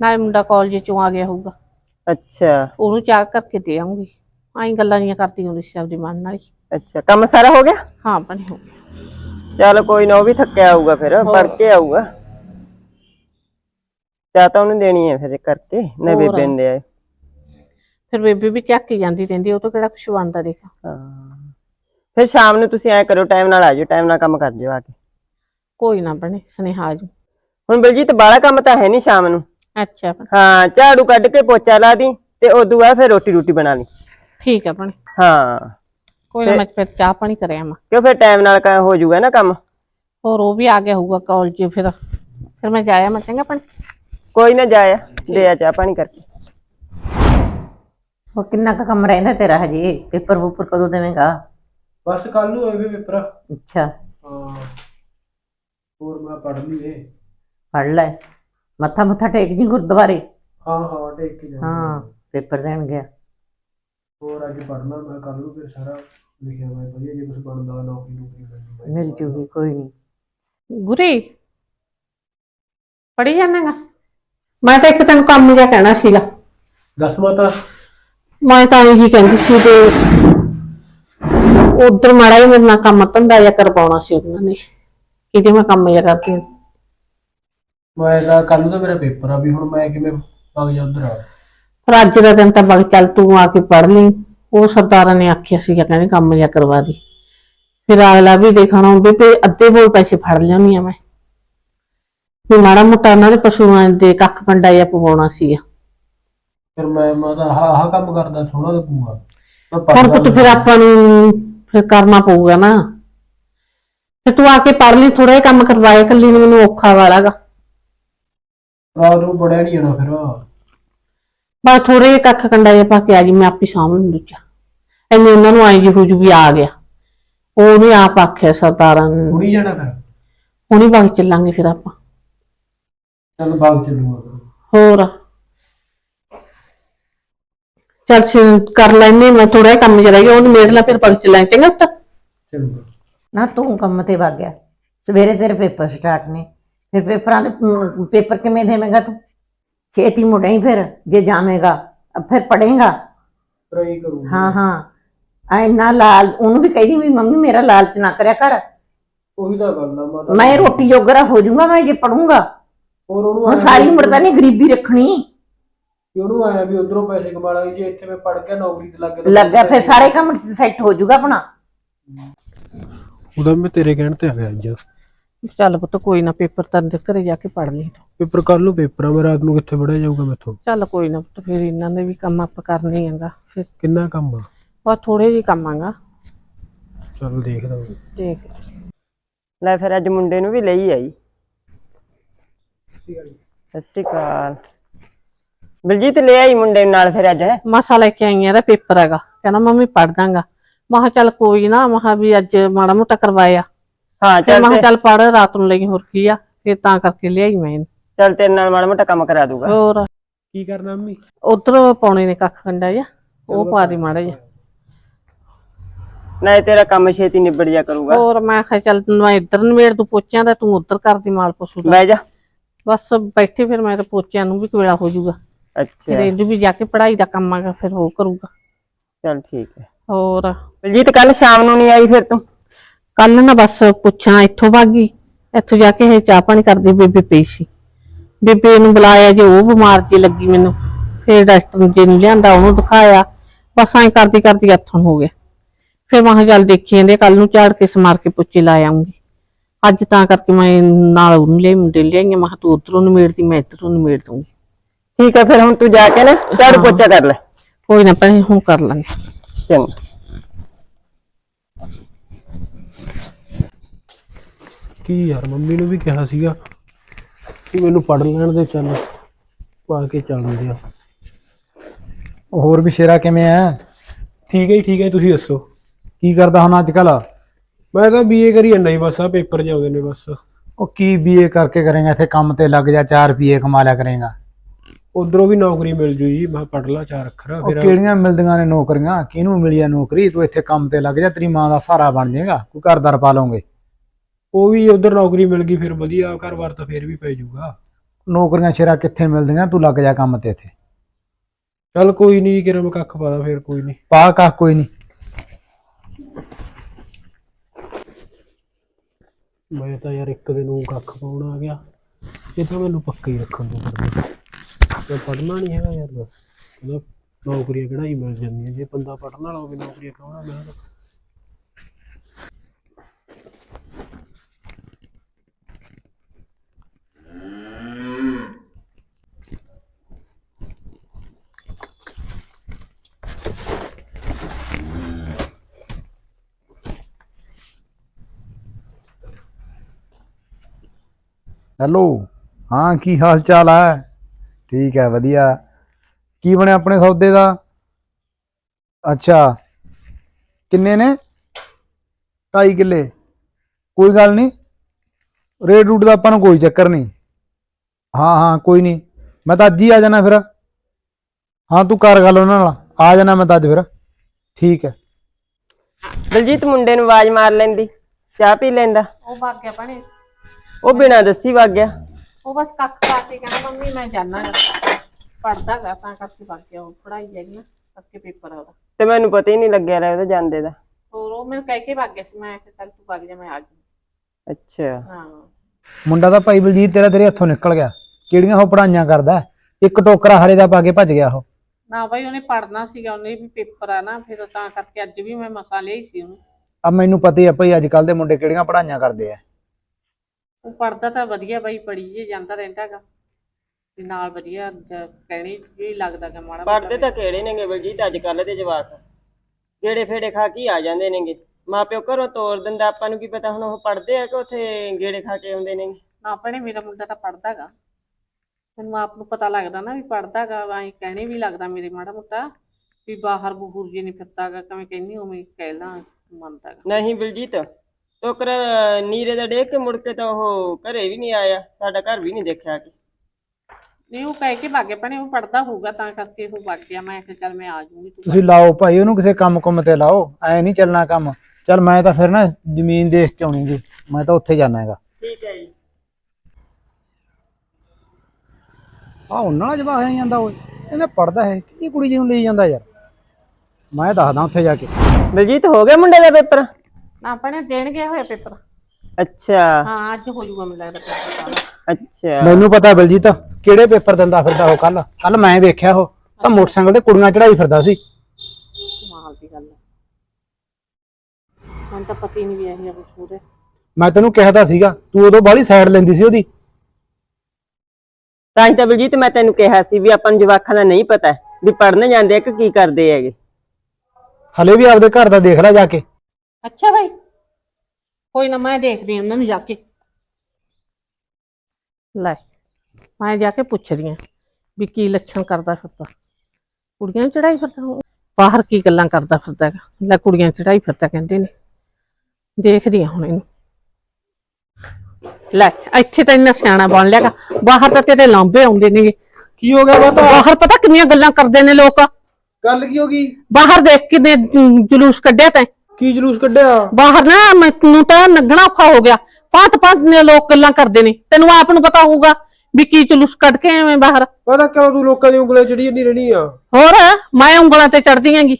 ਨਾਲ ਮੁੰਡਾ ਕਾਲਜ ਚੋਂ ਆ ਗਿਆ ਹੋਊਗਾ। ਅੱਛਾ। ਉਹਨੂੰ ਚਾਹ ਕਰਕੇ ਦੇ ਆਉਂਗੀ ਐਂ ਗੱਲਾਂ ਜੀਆਂ ਕਰਦੀ ਹੁੰਦੀ ਸੀ ਆਪਦੀ ਮਨ ਨਾਲ ਅੱਛਾ ਕੰਮ ਸਾਰਾ ਹੋ ਗਿਆ? ਹਾਂ ਭਣੇ ਹੋ ਗਿਆ। ਚੱਲ ਕੋਈ ਨਾ ਉਹ ਵੀ ਥੱਕਿਆ ਆਊਗਾ ਫਿਰ ਪੜ ਕੇ ਆਊਗਾ। ਚਾਹ ਤਾਂ ਉਹਨੂੰ ਦੇਣੀ ਹੈ ਫਿਰ ਕਰਕੇ ਨਾ ਹੋਰ। ਬੇਬੇ ਨੂੰ ਦੇ ਆਏ। ਫਿਰ ਬੇਬੀ ਵੀ ਚੱਕ ਜਾਂਦੀ ਰਹਿੰਦੀ ਉਹ ਤੋਂ ਕਿਹੜਾ ਕੁਛ ਬਣਦਾ ਦੇਖ। ਹਾਂ। ਫਿਰ ਸ਼ਾਮ ਨੂੰ ਤੁਸੀਂ ਐ ਕਰੋ ਟਾਈਮ ਨਾਲ ਆ ਜਾਓ ਟਾਈਮ ਨਾਲ ਕੰਮ ਕਰ ਜਿਓ ਆ ਕੇ। ਕੋਈ ਨਾ ਬਣੇ ਸੁਨੇਹਾ ਜੂ। ਹੁਣ ਬਲਜੀਤ ਬਾਹਲਾ ਕੰਮ ਤਾਂ ਹੈ ਨਹੀਂ ਸ਼ਾਮ ਨੂੰ। ਅੱਛਾ ਭੈਣੇ, ਹਾਂ ਝਾੜੂ ਕੱਢ ਕੇ ਪੋਚਾ ਲਾ ਦੀ ਤੇ ਉਦੋਂ ਬਾਅਦ ਫਿਰ ਰੋਟੀ ਰੋਟੀ ਬਣਾ ਲਈ। ਠੀਕ ਹੈ ਭਣੇ। ਹਾਂ। ਕੋਈ ਨਾ ਮੈਂ ਫਿਰ ਚਾਹ ਪਾਣੀ ਕਰਿਆ ਮੈਂ ਕਿਉਂ ਫਿਰ ਟਾਈਮ ਨਾਲ ਕ- ਹੋ ਜਾਊਗਾ ਨਾ ਕੰਮ? ਹੋਰ ਉਹ ਵੀ ਆ ਗਿਆ ਹੋਊਗਾ ਕਾਲਜ ਫਿਰ ਫਿਰ ਮੈਂ ਜਾਇਆ ਮੈਂ ਚੰਗਾ ਭਣੇ। ਕੋਈ ਨਾ ਜਾਇਆ ਦੇ ਆ ਚਾਹ ਪਾਣੀ ਕਰਕੇ। ਉਹ ਕਿੰਨਾ ਕੁ ਕੰਮ ਰਹਿੰਦਾ ਤੇਰਾ ਹਜੇ? ਪੇਪਰ ਪੂਪਰ ਕਦੋਂ ਦੇਵੇਂਗਾ? ਬਸ ਕੱਲ ਨੂੰ ਹੋਵੇ ਪੇਪਰ। ਅੱਛਾ। ਹਾਂ ਹੋਰ ਮੈਂ ਪੜ੍ਹ ਲਈਏ। ਪੜ ਲੈ। ਮੱਥਾ ਮੁੱਥਾ ਟੇਕ ਜੀ ਗੁਰਦੁਆਰੇ? ਹਾਂ ਹਾਂ ਟੇਕ ਕੇ ਜਾਣਾ ਹਾਂ ਪੇਪਰ ਦੇਣ ਗਿਆ। ਹੋਰ ਅੱਜ ਪੜ੍ਹਨਾ ਮੈਂ ਕੱਲ ਨੂੰ ਫਿਰ ਸਾਰਾ। ਲਿਖਿਆ ਮੈਂ ਵਧੀਆ ਜੇ ਕੁਝ ਬਣਦਾ ਨੌਕਰੀ ਨੌਕਰੀ ਮਿਲਦੀ ਮਿਲ ਜੂਗੀ ਕੋਈ ਨਹੀਂ। ਗੁਰੀ ਪੜੀ ਜਾਣਾਗਾ ਮੈਂ ਤਾਂ ਇੱਕ ਤੈਨੂੰ ਕੰਮ ਜਿਹਾ ਕਹਿਣਾ ਸੀਗਾ। ਦੱਸ ਮਾਤਾ। ਮੈਂ ਤਾਂ ਇਹੀ ਕਹਿੰਦੀ ਸੀ ਤੇ ਉਧਰ ਮਾੜਾ ਜਿਹਾ ਮੇਰੇ ਨਾਲ ਕੰਮ ਧੰਦਾ ਜਿਹਾ ਕਰਵਾਉਣਾ ਸੀ ਉਹਨਾਂ ਨੇ। ਕਿਤੇ ਮੈਂ ਕੰਮ ਜਿਹਾ ਕਰਦੀ ਹਾਂ। ਮੈਂ ਤਾਂ ਕੱਲ ਨੂੰ ਤਾਂ ਮੇਰਾ ਪੇਪਰ ਆ ਵੀ ਹੁਣ ਮੈਂ ਕਿਵੇਂ ਵਗ ਜਾ ਉਧਰ ਆ। ਪਰ ਅੱਜ ਦਾ ਦਿਨ ਤਾਂ ਬਗ ਚੱਲ ਤੂੰ ਆ ਕੇ ਪੜ ਲਈ। ਉਹ ਸਰਦਾਰਾਂ ਨੇ ਆਖਿਆ ਸੀਗਾ ਕਹਿੰਦੇ ਕੰਮ ਜਿਹਾ ਕਰਵਾ ਦੀ। ਫਿਰ ਅਗਲਾ ਵੀ ਦੇਖਣਾ ਵੀ ਵੀ ਅੱਧੇ ਬੋਲ ਪੈਸੇ ਫੜ ਲਿਆਉਣੀ ਆ ਮੈਂ। ਵੀ ਮਾੜਾ ਮੋਟਾ ਉਹਨਾਂ ਦੇ ਪਸ਼ੂਆਂ ਦੇ ਕੱਖ ਕੰਡਾ ਜਿਹਾ ਪਵਾਉਣਾ ਸੀਗਾ ਫਿਰ ਮੈਂ ਮੈਂ ਤਾਂ ਆਹ ਆਹ ਕੰਮ ਕਰਦਾ ਸੋਹਣਾ ਲੱਗੂਗਾ। ਮੈਂ ਹੁਣ ਪੜ੍ਹਦਾ ਪੁੱਤ ਫਿਰ ਆਪਾਂ ਨੂੰ ਫਿਰ ਕਰਨਾ ਪਊਗਾ ਨਾ। ਫਿਰ ਤੂੰ ਆ ਕੇ ਪੜ ਲਈ ਥੋੜਾ ਜਿਹਾ ਕੰਮ ਕਰਵਾਇਆ ਕੱਲੀ ਨੂੰ ਮੈਨੂੰ ਔਖਾ ਵਾਲਾਗਾ। ਰਾਤ ਨੂੰ ਪੜਿਆ ਨਹੀਂ ਜਾਣਾ ਫਿਰ। ਬਸ ਥੋੜੇ ਜਿਹੇ ਕੱਖ ਕੰਡਾ ਜਿਹਾ ਪਾ ਕੇ ਆ ਜੀ ਮੈਂ ਆਪੇ ਸਾਂਭ ਲੂੰ ਦੂਜਾ। ਐਨੇ ਉਹਨਾਂ ਨੂੰ ਆਈ ਜੀ ਹੋ ਜੂ ਵੀ ਆ ਗਿਆ। ਉਹਨੇ ਆਪ ਆਖਿਆ ਸਰਦਾਰਾਂ ਨੂੰ। ਹੁਣੀ ਜਾਣਾ ਫਿਰ। ਹੁਣੀ ਬਾਗ ਚੱਲਾਂਗੇ ਫਿਰ ਆਪਾਂ। ਚੱਲ ਬਾਗ ਚੱਲੂਗਾ ਹੋਰ? ਚੱਲ ਸੀ- ਕਰ ਲੈਨੇ ਮੈਂ ਥੋੜਾ ਜਿਹਾ ਕੰਮ ਜਰਾ ਗਿਆ ਉਹਨੂੰ ਮੇੜ ਲਾ ਫਿਰ ਬਾਗ ਚੱਲਾਂਗੇ ਚੰਗਾ ਪੁੱਤ। ਚੱਲੂਗਾ ਨਾ ਤੂੰ ਕੰਮ ਤੇ ਵਗ ਗਿਆ। ਸਵੇਰੇ ਤੇਰੇ ਪੇਪਰ ਸਟਾਰਟ ਨੇ। ਫਿਰ ਪੇਪਰਾਂ ਦੇ ਅਮ, ਪੇਪਰ ਕਿਵੇਂ ਦੇਵੇਂਗਾ ਤੂੰ? ਛੇਤੀ ਮੁੜੇਂ ਫਿਰ ਜੇ ਜਾਵੇਂਗਾ ਫਿਰ ਪੜੇਗਾ ਕਰੂੰਗਾ। ਹਾਂ ਹਾਂ। ਐਨਾ ਲਾਲ ਉਹਨੂੰ ਵੀ ਕਹਿੰਦੀ ਵੀ ਮੰਮੀ ਮੇਰਾ ਲਾਲਚ ਨਾ ਕਰਿਆ ਕਰ। ਉਹੀ ਤਾਂ ਗੱਲ ਆ ਮਾਤਾ। ਮੈਂ ਰੋਟੀ ਜੋਗਰਾ ਹੋ ਜਾਊਂਗਾ ਮੈਂ ਜੇ ਪੜੂੰਗਾ ਹੋਰ ਉਹਨੂੰ ਹੁਣ ਆਇਆ ਸਾਰੀ ਵੀ- ਉਮਰ ਤਾਂ ਨਹੀਂ ਗਰੀਬੀ ਰੱਖਣੀ। ਵੀ ਉਹਨੂੰ ਆਇਆ ਵੀ ਉਧਰੋਂ ਪੈਸੇ ਕਮਾ ਲਾਂਗੇ ਜੇ ਇੱਥੇ ਮੈਂ ਪੜ ਕੇ ਨੌਕਰੀ ਤੇ ਲੱਗ ਗਿਆ। ਤਾਂ ਲੱਗਾ ਫਿਰ ਸਾਰੇ ਕੰਮ ਸੈੱਟ ਹੋ ਜਾਊਗਾ ਆਪਣਾ। ਉਹਦਾ ਮੈਂ ਤੇਰੇ ਕਹਿਣ ਤੇ ਆ ਗਿਆ ਅੱਜ। ਚੱਲ ਪੁੱਤ ਕੋਈ ਨਾ ਪੇਪਰ ਤਾਂ ਅੰਦਰ ਘਰੇ ਜਾ ਕੇ ਪੜ ਲਈ। ਤੂੰ ਪੇਪਰ ਕੱਲ ਨੂੰ ਪੇਪਰ ਆ ਮੈਂ ਰਾਤ ਨੂੰ ਕਿੱਥੇ ਪੜਿਆ ਜਾਊਗਾ ਮੈਥੋਂ? ਚੱਲ ਕੋਈ ਨਾ ਪੁੱਤ ਫਿਰ ਇਹਨਾਂ ਦੇ ਵੀ ਕੰਮ ਆਪਾਂ ਕਰਨੇ ਹੈਗਾ ਫਿਰ ਕਿੰਨਾ ਕੰਮ ਆ? ਬਸ ਥੋੜੇ ਜਿਹੇ ਕੰਮ ਆਗਾ। ਚੱਲ ਦੇਖਦਾ ਮੈਂ। ਦੇਖ। ਲੈ ਫਿਰ ਅੱਜ ਮੁੰਡੇ ਨੂੰ ਵੀ ਲਈ ਆਈ। ਸਤਿ ਸ਼੍ਰੀ ਅਕਾਲ। ਬਲਜੀਤ ਲੈ ਆਈ ਮੁੰਡੇ ਨੂੰ ਨਾਲ ਫਿਰ ਅੱਜ। ਹੈਂ? ਮਸਾ ਲੈ ਕੇ ਆਈ ਆ ਇਹਦਾ ਪੇਪਰ ਹੈਗਾ। ਕਹਿੰਦਾ ਮੰਮੀ ਪੜ ਦਾਂਗਾ। ਕਿਹਾ ਚੱਲ ਕੋਈ ਨਾ। ਮੈਂ ਕਿਹਾ ਵੀ ਅੱਜ ਮਾੜਾ ਮੋਟਾ ਕਰਵਾਇਆ। ਹਾਂ ਚੱਲ ਤੇ- ਪੜ ਰਾਤ ਨੂੰ ਲਈ ਹੋਰ ਕੀ ਆ? ਫਿਰ ਤਾਂ ਕਰਕੇ ਲਿਆਈ ਮੈਂ ਇਹਨੂੰ। ਚੱਲ ਤੇਰੇ ਨਾਲ ਮਾੜਾ ਮੋਟਾ ਕੰਮ ਕਰਾ ਦੂਗਾ। ਹੋਰ? ਕੀ ਕਰਨਾ ਮੰਮੀ? ਉਧਰ ਪਾਉਣੇ ਨੇ ਕੱਖ ਕੰਡਾ ਜਾ ਉਹ ਪਾ ਦੀ ਮਾੜਾ ਜਿਹਾ। ਨਹੀਂ ਤੇਰਾ ਕੰਮ ਛੇਤੀ ਨਿਬੜ ਜਾ ਕਰੂਗਾ। ਹੋਰ ਮੈਂ ਕਿਹਾ ਚੱਲ ਮੈਂ ਇੱਧਰ ਨਵੇੜ ਤੂੰ ਪੋਚਿਆਂ ਦਾ ਤੂੰ ਉੱਧਰ ਕਰਦੀ ਮਾਲ ਪਸ਼ੂ ਦਾ। ਬਹਿ ਜਾ। ਬਸ ਬੈਠੇ ਫਿਰ ਮੈਂ ਤਾਂ ਪੋਚਿਆਂ ਨੂੰ ਵੀ ਵੇਲਾ ਹੋ ਜਾਊਗਾ। ਫਿਰ ਅੱਛਾ ਇਹਨੂੰ ਵੀ ਜਾ ਕੇ ਪੜ੍ਹਾਈ ਦਾ ਕੰਮ ਆਗਾ ਫਿਰ ਉਹ ਕਰੂਗਾ। ਚੱਲ ਠੀਕ ਹੈ। ਹੋਰ? ਬਲਜੀਤ ਕੱਲ ਸ਼ਾਮ ਨੂੰ ਨਹੀਂ ਆਈ ਫਿਰ ਤੂੰ? ਕੱਲ ਨਾ ਬਸ ਪੁੱਛਣਾ ਇੱਥੋਂ ਭਾਗੀ ਇੱਥੋਂ ਜਾ ਕੇ ਇਹ ਚਾਹ ਪਾਣੀ ਕਰਦੀ ਬੇਬੇ ਪਈ ਸੀ। ਬੇਬੇ ਨੂੰ ਬੁਲਾਇਆ ਜੇ ਉਹ ਬਿਮਾਰ ਜੀ ਲੱਗੀ ਮੈਨੂੰ। ਫਿਰ ਡਾਕਟਰ ਜੀ ਨੂੰ ਲਿਆਂਦਾ ਉਹਨੂੰ ਦਿਖਾਇਆ। ਬਸ ਐਂ ਕਰਦੀ ਕਰਦੀ ਹੱਥੋਂ ਹੋ ਗਿਆ। ਫਿਰ ਮੈਂ ਕਿਹਾ ਚੱਲ ਦੇਖੀ ਜਾਂਦੇ ਕੱਲ ਨੂੰ ਝਾੜ ਕੇ ਸਮਾਰ ਕੇ ਪੁੱਛੇ ਲਾ ਆਉਂਗੀ ਅੱਜ ਤਾਂ ਕਰਕੇ ਮੈਂ ਨਾਲ ਉਹਨੂੰ ਮੁੰਡੇ ਲਿਆਈਆਂ ਮੈਂ ਕਿਹਾ ਤੂੰ ਉਧਰੋਂ ਨਿਮੇੜਦੀ ਮੈਂ ਇੱਧਰੋਂ ਨਿਮੇੜ ਦੂੰਗੀ ਠੀਕ ਹੈ ਫਿਰ ਹੁਣ ਤੂੰ ਜਾ ਕੇ ਨਾ ਝਾੜੂ ਪੋਚਾ ਕਰ ਲੈ। ਕੋਈ ਨਾ ਪਹਿਲੇ ਹੁਣ ਕਰ ਲਾਂਗੇ ਚੰਗਾ। ਕੀ ਯਾਰ ਮੰਮੀ ਨੂੰ ਵੀ ਕਿਹਾ ਸੀਗਾ ਕਿ ਮੈਨੂੰ ਪੜ ਲੈਣ ਦੇ ਚੱਲ ਪਾ ਕੇ ਚੱਲਦੇ ਆ ਹੋਰ ਵੀ ਸ਼ੇਰਾ ਕਿਵੇਂ ਆ ਠੀਕ ਹੈ ਜੀ, ਠੀਕ ਹੈ ਤੁਸੀਂ ਦੱਸੋ। ਕੀ ਕਰਦਾ ਹੁਣ ਅੱਜ ਕੱਲ ਮੈਂ ਤਾਂ ਬੀਏ ਕਰੀ ਜਾਂਦਾ ਹੀ ਬਸ ਆ ਪੇਪਰ ਜਾਉਂਦੇ ਨੇ ਬਸ। ਉਹ ਕੀ ਬੀਏ ਕਰਕੇ ਕਰੇਗਾ? ਇੱਥੇ ਕੰਮ ਤੇ ਲੱਗ ਜਾ 4 ਰੁਪਏ ਕਮਾ ਲਿਆ ਕਰੇਗਾ। ਉਧਰੋਂ ਵੀ ਨੌਕਰੀ ਮਿਲ ਜੂ ਜੀ ਮੈਂ ਪੜ ਲਾ ਚਾਰ ਅੱਖਰ ਉਹ ਫਿਰ ਕਿਹੜੀਆਂ ਮਿਲਦੀਆਂ ਨੇ ਨੌਕਰੀਆਂ? ਕਿਹਨੂੰ ਮਿਲੀ ਆ ਨੌਕਰੀ? ਤੂੰ ਇੱਥੇ ਕੰਮ ਤੇ ਲੱਗ ਜਾ ਤੇਰੀ ਮਾਂ ਦਾ ਸਹਾਰਾ ਬਣ ਜਾਏਗਾ ਕੋਈ ਘਰਦਾਰ ਪਾ ਲਓਗੇ। ਉਹ ਵੀ ਉਧਰ ਨੌਕਰੀ ਮਿਲ ਗਈ ਫਿਰ ਵਧੀਆ ਘਰ-ਬਾਰ ਤਾਂ ਫਿਰ ਵੀ ਪੈ ਜਾਊਗਾ ਨੌਕਰੀਆਂ ਸ਼ੇਰਾ ਕਿੱਥੇ ਮਿਲਦੀਆਂ? ਤੂੰ ਲੱਗ ਜਾ ਕੰਮ ਤੇ ਇੱਥੇ। ਚੱਲ ਕੋਈ ਨਹੀਂ ਕਿਰਨ ਮੈਂ ਕੱਖ ਪਾਦਾ ਫਿਰ ਕੋਈ ਨਹੀਂ ਪਾ ਕਾ ਕੋਈ ਨਹੀਂ ਮੈਂ ਤਾਂ ਯਾਰ ਇੱਕ ਦਿਨ ਉਹ ਕੱਖ ਪਾਉਣ ਆ ਗਿਆ। ਇਹ ਤਾਂ ਮੈਨੂੰ ਪੱਕਾ ਹੀ ਰੱਖਣ ਨੂੰ ਕਰਦਾ ਮੈਂ ਪੜਨਾ ਨਹੀਂ ਹੈਗਾ ਯਾਰ ਬਸ। ਮਤਲਬ ਨੌਕਰੀਆਂ ਕਿਹੜਾ ਹੀ ਮਿਲ ਜਾਂਦੀਆਂ। ਜੇ ਬੰਦਾ ਪੜਨ ਵਾਲਾ ਹੋਵੇ, ਨੌਕਰੀਆਂ ਕਿਉਂ ਨਾ ਹੈਲੋ। ਹਾਂ ਕੀ ਹਾਲ ਚਾਲ ਹੈ ਠੀਕ ਹੈ ਵਧੀਆ। ਕੀ ਬਣਿਆ ਆਪਣੇ ਸੌਦੇ ਦਾ? ਅੱਛਾ। ਕਿੰਨੇ ਨੇ? 2.5 ਕਿੱਲੇ। ਕੋਈ ਗੱਲ ਨਹੀਂ। ਰੇਟ ਰੂਟ ਦਾ ਆਪਾਂ ਨੂੰ ਕੋਈ ਚੱਕਰ ਨਹੀਂ। ਹਾਂ ਹਾਂ ਕੋਈ ਨਹੀਂ। ਮੈਂ ਤਾਂ ਅੱਜ ਹੀ ਆ ਜਾਣਾ ਫਿਰ। ਹਾਂ ਤੂੰ ਕਰ ਗੱਲ ਉਹਨਾਂ ਨਾਲ। ਆ ਜਾਣਾ ਮੈਂ ਤਾਂ ਅੱਜ ਫਿਰ। ਠੀਕ ਹੈ। ਬਲਜੀਤ ਮੁੰਡੇ ਨੂੰ ਆਵਾਜ਼ ਮਾਰ ਲੈਂਦੀ। ਚਾਹ ਪੀ ਲੈਂਦਾ। ਉਹ ਵਗ ਗਿਆ ਭਣੇ। ਉਹ ਬਿਨਾਂ ਦੱਸੀ ਵਗ ਗਿਆ। ਉਹ ਬਸ ਕੱਖ ਪਾ ਕੇ ਕਹਿੰਦਾ ਮੰਮੀ ਮੈਂ ਜਾਣਾ ਪੜਦਾਗਾ ਤਾਂ ਕਰਕੇ ਵਗ ਗਿਆ। ਉਹ ਪੜਾਈ ਹੈਗੀ ਨਾ ਕਰਕੇ ਪੇਪਰ ਆ ਉਹਦਾ ਤੇ ਮੈਨੂੰ ਪਤਾ ਹੀ ਨਹੀਂ ਲੱਗਿਆ ਰਿਹਾ ਉਹਦੇ ਜਾਂਦੇ ਦਾ। ਹੋਰ ਉਹ ਮੈਨੂੰ ਕਹਿ ਕੇ ਵਗ ਗਿਆ ਸੀ ਮੈਂ ਕਿਹਾ ਚੱਲ ਤੂੰ ਵਗ ਜਾ ਮੈਂ ਆ ਗਈ ਅੱਛਾ। ਹਾਂ। ਮੁੰਡਾ ਤਾਂ ਭਾਈ ਬਲਜੀਤ ਤੇਰਾ ਤੇਰੇ ਹੱਥੋਂ ਨਿਕਲ ਗਿਆ। ਕਿਹੜੀਆਂ ਉਹ ਪੜਾਈਆਂ ਕਰਦਾ? ਹੈ? ਇੱਕ ਟੋਕਰਾ ਹਰੇ ਦਾ ਪਾ ਕੇ ਭੱਜ ਗਿਆ ਉਹ। ਨਾ ਭਾਈ ਉਹਨੇ ਪੜਨਾ ਸੀਗਾ ਉਹਨੇ ਵੀ ਪੇਪਰ ਆ ਨਾ ਫਿਰ ਤਾਂ ਕਰਕੇ ਅੱਜ ਵੀ ਮੈਂ ਮਸਾ ਲਈ ਸੀ ਉਹਨੂੰ। ਆ ਮੈਨੂੰ ਪਤਾ ਹੀ ਆ ਭਾਈ ਅੱਜ ਕੱਲ ਦੇ ਮੁੰਡੇ ਕਿਹੜੀਆਂ ਪੜਾਈਆਂ ਕਰਦੇ ਆ। ਉਹ ਪੜਦਾ ਤਾਂ ਵਧੀਆ ਬਾਈ ਪੜੀ ਜੇ ਜਾਂਦਾ ਰਹਿੰਦਾਗਾ ਤੇ ਨਾਲ ਵਧੀਆ ਜ- ਕਹਿਣੀ ਵੀ ਲੱਗਦਾਗਾ ਮਾੜਾ ਮੋਟਾ ਪੜਦੇ ਤਾਂ ਕਿਹੜੇ ਨੇਗੇ ਬਲਜੀਤ? ਅੱਜ ਕੱਲ ਦੇ ਜਵਾਕ। ਗੇੜੇ ਫੇੜੇ ਖਾ ਕੇ ਹੀ ਆ ਜਾਂਦੇ ਨੇਗੇ। ਮਾਪਿਓ ਘਰੋਂ ਤੋਰ ਦਿੰਦਾ ਆਪਾਂ ਨੂੰ ਕੀ ਪਤਾ ਹੁਣ ਉਹ ਪੜਦੇ ਆ ਕਿ ਉੱਥੇ ਗੇੜੇ ਖਾ ਕੇ ਆਉਂਦੇ ਨੇਗੇ। ਨਾ ਭੈਣੇ ਮੇਰਾ ਮੁੰਡਾ ਤਾਂ ਪੜਦਾਗਾ ਮੈਨੂੰ ਆਪ ਨੂੰ ਪਤਾ ਲੱਗਦਾ ਨਾ ਵੀ ਪੜਦਾਗਾ ਐਂ ਕਹਿਣੇ ਵੀ ਲੱਗਦਾ ਮੇਰੇ ਮਾੜਾ ਮੋਟਾ ਵੀ ਬਾਹਰ ਬੂਹਰ ਜੇ ਨਹੀਂ ਫਿਰਦਾਗਾ ਕਿਵੇਂ ਕਹਿੰਨੀ ਉਵੇਂ ਕਹਿਲਾ ਮੰਨਦਾਗਾ ਨਹੀਂ ਬਲਜੀਤ ਟੋਕਰਾ ਨੀਰੇ ਦਾ ਡੇਕ ਕੇ ਮੁੜ ਕੇ ਤਾਂ ਉਹ ਘਰੇ ਵੀ ਨਹੀਂ ਆਇਆ ਸਾਡਾ ਘਰ ਵੀ ਨਹੀਂ ਦੇਖਿਆ ਕਿ। ਨਹੀਂ ਉਹ ਕਹਿ ਕੇ ਭਾਗੇ ਭੈਣੇ ਉਹ ਪੜਦਾ ਹੋਊਗਾ ਤਾਂ ਕਰਕੇ ਉਹ ਵਗ ਗਿਆ। ਮੈਂ ਕਿਹਾ ਚੱਲ ਮੈਂ ਆ ਜਾਊਂਗੀ ਤੂੰ ਤੁਸੀਂ ਲਾਓ ਭਾਈ ਉਹਨੂੰ ਕਿਸੇ ਕੰਮ ਕੁੰਮ ਤੇ ਲਾਓ ਐ ਨਹੀਂ ਚੱਲਣਾ ਕੰਮ। ਚੱਲ ਮੈਂ ਤਾਂ ਫਿਰ ਨਾ ਜ਼ਮੀਨ ਦੇਖ ਕੇ ਆਉਣੀ ਜੀ ਮੈਂ ਤਾਂ ਉੱਥੇ ਜਾਣਾ ਹੈਗਾ। ਠੀਕ ਹੈ ਜੀ। ਆ ਉਹਨਾਂ ਨਾਲ ਜਵਾਬ ਜਾਂਦਾ ਓਏ ਇਹਦਾ ਪੜਦਾ ਹੈ ਕੀ ਕੁੜੀ ਜੀ ਨੂੰ ਲਈ ਜਾਂਦਾ ਯਾਰ। ਮੈਂ ਦੱਸਦਾ ਉੱਥੇ ਜਾ ਕੇ। ਬਲਜੀਤ ਹੋ ਗਿਆ ਮੁੰਡੇ ਦਾ ਪੇਪਰ? ਨਾ ਭੈਣੇ ਦੇਣ ਗਿਆ ਹੋਇਆ ਪੇਪਰ। ਅੱਛਾ। ਹਾਂ ਅੱਜ ਹੋ ਜਾਊਗਾ ਮੈਨੂੰ ਲੱਗਦਾ ਪੇਪਰ ਅੱਛਾ। ਮੈਨੂੰ ਪਤਾ ਬਲਜੀਤ ਕਿਹੜੇ ਪੇਪਰ ਦਿੰਦਾ ਫਿਰਦਾ ਉਹ ਕੱਲ ਕੱਲ ਮੈਂ ਵੇਖਿਆ ਉਹ ਤਾਂ ਮੋਟਰਸਾਈਕਲ ਤੇ ਕੁੜੀਆਂ ਚੜਾਈ ਫਿਰਦਾ ਸੀ। ਕਮਾਲ ਦੀ ਗੱਲ ਹੈ ਮੈਨੂੰ ਤਾਂ ਪਤਾ ਹੀ ਨਹੀਂ ਵੀ ਇਹ ਜਿਹਾ ਕੁਛ ਹੋ ਰਿਹਾ ਮੈਂ ਤੈਨੂੰ ਕਿਹਾ ਤਾਂ ਸੀਗਾ ਤੂੰ ਉਦੋਂ ਬਾਹਲੀ ਸਾਈਡ ਲੈਂਦੀ ਸੀ ਉਹਦੀ। ਤਾਂ ਹੀ ਤਾਂ ਬਲਜੀਤ ਮੈਂ ਤੈਨੂੰ ਕਿਹਾ ਸੀ ਵੀ ਆਪਾਂ ਨੂੰ ਜਵਾਕਾਂ ਦਾ ਨਹੀਂ ਪਤਾ ਵੀ ਪੜਨ ਜਾਂਦੇ ਆ ਕਿ ਕੀ ਕਰਦੇ ਹੈਗੇ। ਹਲੇ ਵੀ ਆਪਦੇ ਘਰ ਦਾ ਦੇਖ ਲੈ ਜਾ ਕੇ। ਅੱਛਾ ਭਾਈ। ਕੋਈ ਨਾ ਮੈਂ ਦੇਖਦੀ ਹਾਂ ਉਹਨਾਂ ਨੂੰ ਜਾ ਕੇ। ਲੈ ਮੈਂ ਜਾ ਕੇ ਪੁੱਛ ਰਹੀ ਹਾਂ ਵੀ ਕੀ ਲੱਛਣ ਕਰਦਾ ਫਿਰਦਾ। ਕੁੜੀਆਂ ਨੂੰ ਚੜਾਈ ਫਿਰਦਾ। ਬਾਹਰ ਕੀ ਗੱਲਾਂ ਕਰਦਾ ਫਿਰਦਾ ਹੈਗਾ। ਲੈ ਕੁੜੀਆਂ ਚੜਾਈ ਫਿਰਦਾ ਕਹਿੰਦੇ ਨੇ। ਦੇਖਦੀ ਆ ਹੁਣ ਇਹਨੂੰ। ਲੈ ਇੱਥੇ ਤਾਂ ਇੰਨਾ ਸਿਆਣਾ ਬਣ ਲਿਆਗਾ ਬਾਹਰ ਤਾਂ ਤੇਰੇ ਲਾਂਬੇ ਆਉਂਦੇ ਨੇਗੇ ਕੀ ਹੋ ਗਿਆ ਮਾਤਾ ਬਾਹਰ ਪਤਾ ਕਿੰਨੀਆਂ ਗੱਲਾਂ ਕਰਦੇ ਨੇ ਲੋਕ। ਗੱਲ ਕੀ ਹੋ ਗਈ? ਬਾਹਰ ਦੇਖ ਕਿੰਨੇ ਅਮ, ਜਲੂਸ ਕੱਢਿਆ ਤੈਂ। ਕੀ ਜਲੂਸ ਕੱਢਿਆ? ਬਾਹਰ ਨਾ ਮੈਨੂੰ ਤਾਂ ਨੱਗਣਾ ਔਖਾ ਹੋ ਗਿਆ। ਪਾਤ ਪਾਤ ਨੇ ਲੋਕ ਗੱਲਾਂ ਕਰਦੇ ਨੇ। ਤੈਨੂੰ ਆਪ ਨੂੰ ਪਤਾ ਹੋਊਗਾ ਵੀ ਕੀ ਜਲੂਸ ਕੱਢ ਕੇ ਐਵੇਂ ਬਾਹਰ। ਪਤਾ ਕਿਉਂ ਤੂੰ ਲੋਕਾਂ ਦੀ ਉਂਗਲੇ ਚੜੀ ਨਹੀਂ ਰਹਿਣੀ ਆ? ਹੋਰ ਮੈਂ ਉਂਗਲਾਂ ਤੇ ਚੜਦੀ ਆਂਗੀ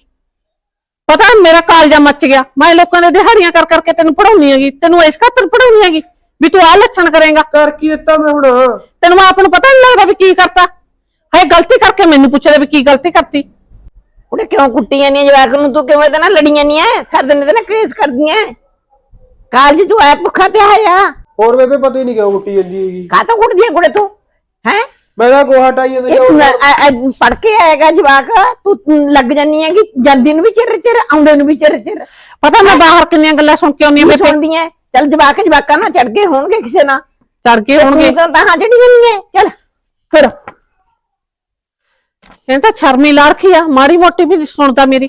ਪਤਾ ਮੇਰਾ ਕਾਲਜਾ ਮੱਚ ਗਿਆ। ਮੈਂ ਲੋਕਾਂ ਦੇ ਦਿਹਾੜੀਆਂ ਕਰ ਕਰਕੇ ਤੈਨੂੰ ਪੜਾਉਣੀ ਹੈਗੀ। ਤੈਨੂੰ ਇਸ ਖਾਤਰ ਪੜਾਉਣੀ ਹੈਗੀ ਵੀ ਤੂੰ ਆ ਲੱਛਣ ਕਰੇਗਾ। ਕਰ ਕੀ ਦਿੱਤਾ ਮੈਂ ਹੁਣ? ਤੈਨੂੰ ਆਪ ਨੂੰ ਪਤਾ ਨਹੀਂ ਲੱਗਦਾ ਵੀ ਕੀ ਕਰਤਾ। ਹੈ ਗਲਤੀ ਕਰਕੇ ਮੈਨੂੰ ਪੁੱਛਦਾ ਵੀ ਕੀ ਗਲਤੀ ਕਰਤੀ। ਉਹਨੇ ਕਿਉਂ ਕੁੱਟੀਆਂ ਨਹੀਂ ਜਵਾਕ ਨੂੰ? ਤੂੰ ਕਿਉਂ ਇਹਦੇ ਨਾਲ ਲੜੀਆਂ ਨਹੀਂ ਐ? ਸਾਰਾ ਦਿਨ ਇਹਦੇ ਨਾਲ ਕੇਸ ਕਰਦੀਆਂ ਕਾਲਜ ਤੂੰ ਐ ਭੁੱਖਾ ਤੇ ਆਇਆ ਹੋਰ ਬੇਬੇ ਪਤਾ ਹੀ ਨਹੀਂ ਕਿਉਂ ਕੁੱਟੀ ਜਾਂਦੀ ਹੈਗੀ। ਕਾ ਤਾਂ ਕੁੱਟਦੀਆਂ ਕੁੜੇ ਤੂੰ? ਹੈ? ਮੈਂ ਤਾਂ ਗੋਹਾ ਟਾਈ ਜਾਂਦਾ ਇਹ ਪੜ ਕੇ ਆਏਗਾ ਜਵਾਕ? ਤੂੰ ਲੱਗ ਜਾਨੀ ਹੈ ਕਿ ਜਾਂਦੀ ਨੂੰ ਵੀ ਚਿਰ ਚਿਰ ਆਉਂਦੇ ਨੂੰ ਵੀ ਚਿਰ ਚਿਰ। ਪਤਾ ਮੈਂ ਬਾਹਰ ਕਿੰਨੀਆਂ ਗੱਲਾਂ ਸੁਣ ਕੇ ਆਉਂਦੀ ਨਹੀਂ ਬੇਬੇ। ਸੁਣਦੀਆਂ ਚੱਲ ਜਵਾਕ ਜਵਾਕਾਂ ਨਾਲ ਚੜ ਕੇ ਹੋਣਗੇ ਕਿਸੇ ਨਾਲ। ਚੜ ਕੇ ਹੋਣਗੇ। ਤੂੰ ਤਾਂ ਤਾਂ ਚੜੀ ਜਾਂਦੀ ਹੈ ਚੱਲ ਫਿਰ। ਇਹ ਤਾਂ ਸ਼ਰਮੀ ਲਾ ਰੱਖੀ ਆ ਮਾੜੀ ਮੋਟੀ ਵੀ ਨੀ ਸੁਣਦਾ ਮੇਰੀ।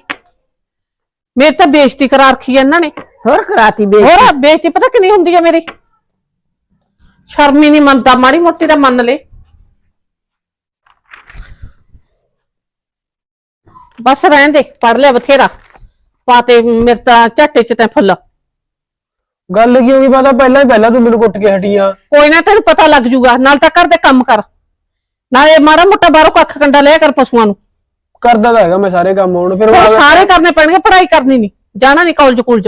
ਮੇਰੀ ਤਾਂ ਬੇਇੱਜ਼ਤੀ ਕਰਾ ਰੱਖੀ ਆ ਇਹਨਾਂ ਨੇ। ਹੋਰ ਕਰਾਤੀ ਬੇ ਹੋਰ ਬੇਇੱਜ਼ਤੀ ਪਤਾ ਕਿੰਨੀ ਹੁੰਦੀ ਆ ਮੇਰੀ। ਸ਼ਰਮੀ ਨਹੀਂ ਮੰਨਦਾ ਮਾੜੀ ਮੋਟੀ ਦਾ ਮੰਨ ਲੈ। ਬਸ ਰਹਿਣ ਦੇ ਪੜ ਲਿਆ ਬਥੇਰਾ। ਪਾਤੇ ਮੇਰੇ ਤਾਂ ਝੱਟੇ ਚ ਤੈਂ ਫੁੱਲ। ਗੱਲ ਕੀ ਹੋ ਗਈ? ਮੈਂ ਤਾਂ ਪਹਿਲਾਂ ਹੀ ਪਹਿਲਾਂ ਤੂੰ ਮੈਨੂੰ ਕੁੱਟ ਕੇ ਹਟੀ ਆ। ਕੋਈ ਨਾ ਤੈਨੂੰ ਪਤਾ ਲੱਗ ਜੂਗਾ ਨਾਲ ਤਾਂ ਘਰ ਦੇ ਕੰਮ ਕਰ। ਨਾਲੇ ਮਾੜਾ ਮੋਟਾ ਬਾਹਰੋਂ ਕੱਖ ਕੰਡਾ ਲਿਆ ਕਰ ਪਸ਼ੂਆਂ ਨੂੰ। ਕਰਦਾ ਤਾਂ ਹੈਗਾ ਮੈਂ ਸਾਰੇ ਕੰਮ ਹੁਣ ਫਿਰ ਉਹ ਸਾਰੇ ਕਰਨੇ ਪੈਣਗੇ ਪੜ੍ਹਾਈ ਕਰਨੀ ਨਹੀਂ। ਜਾਣਾ ਨਹੀਂ ਕਾਲਜ ਕੁਲਜ।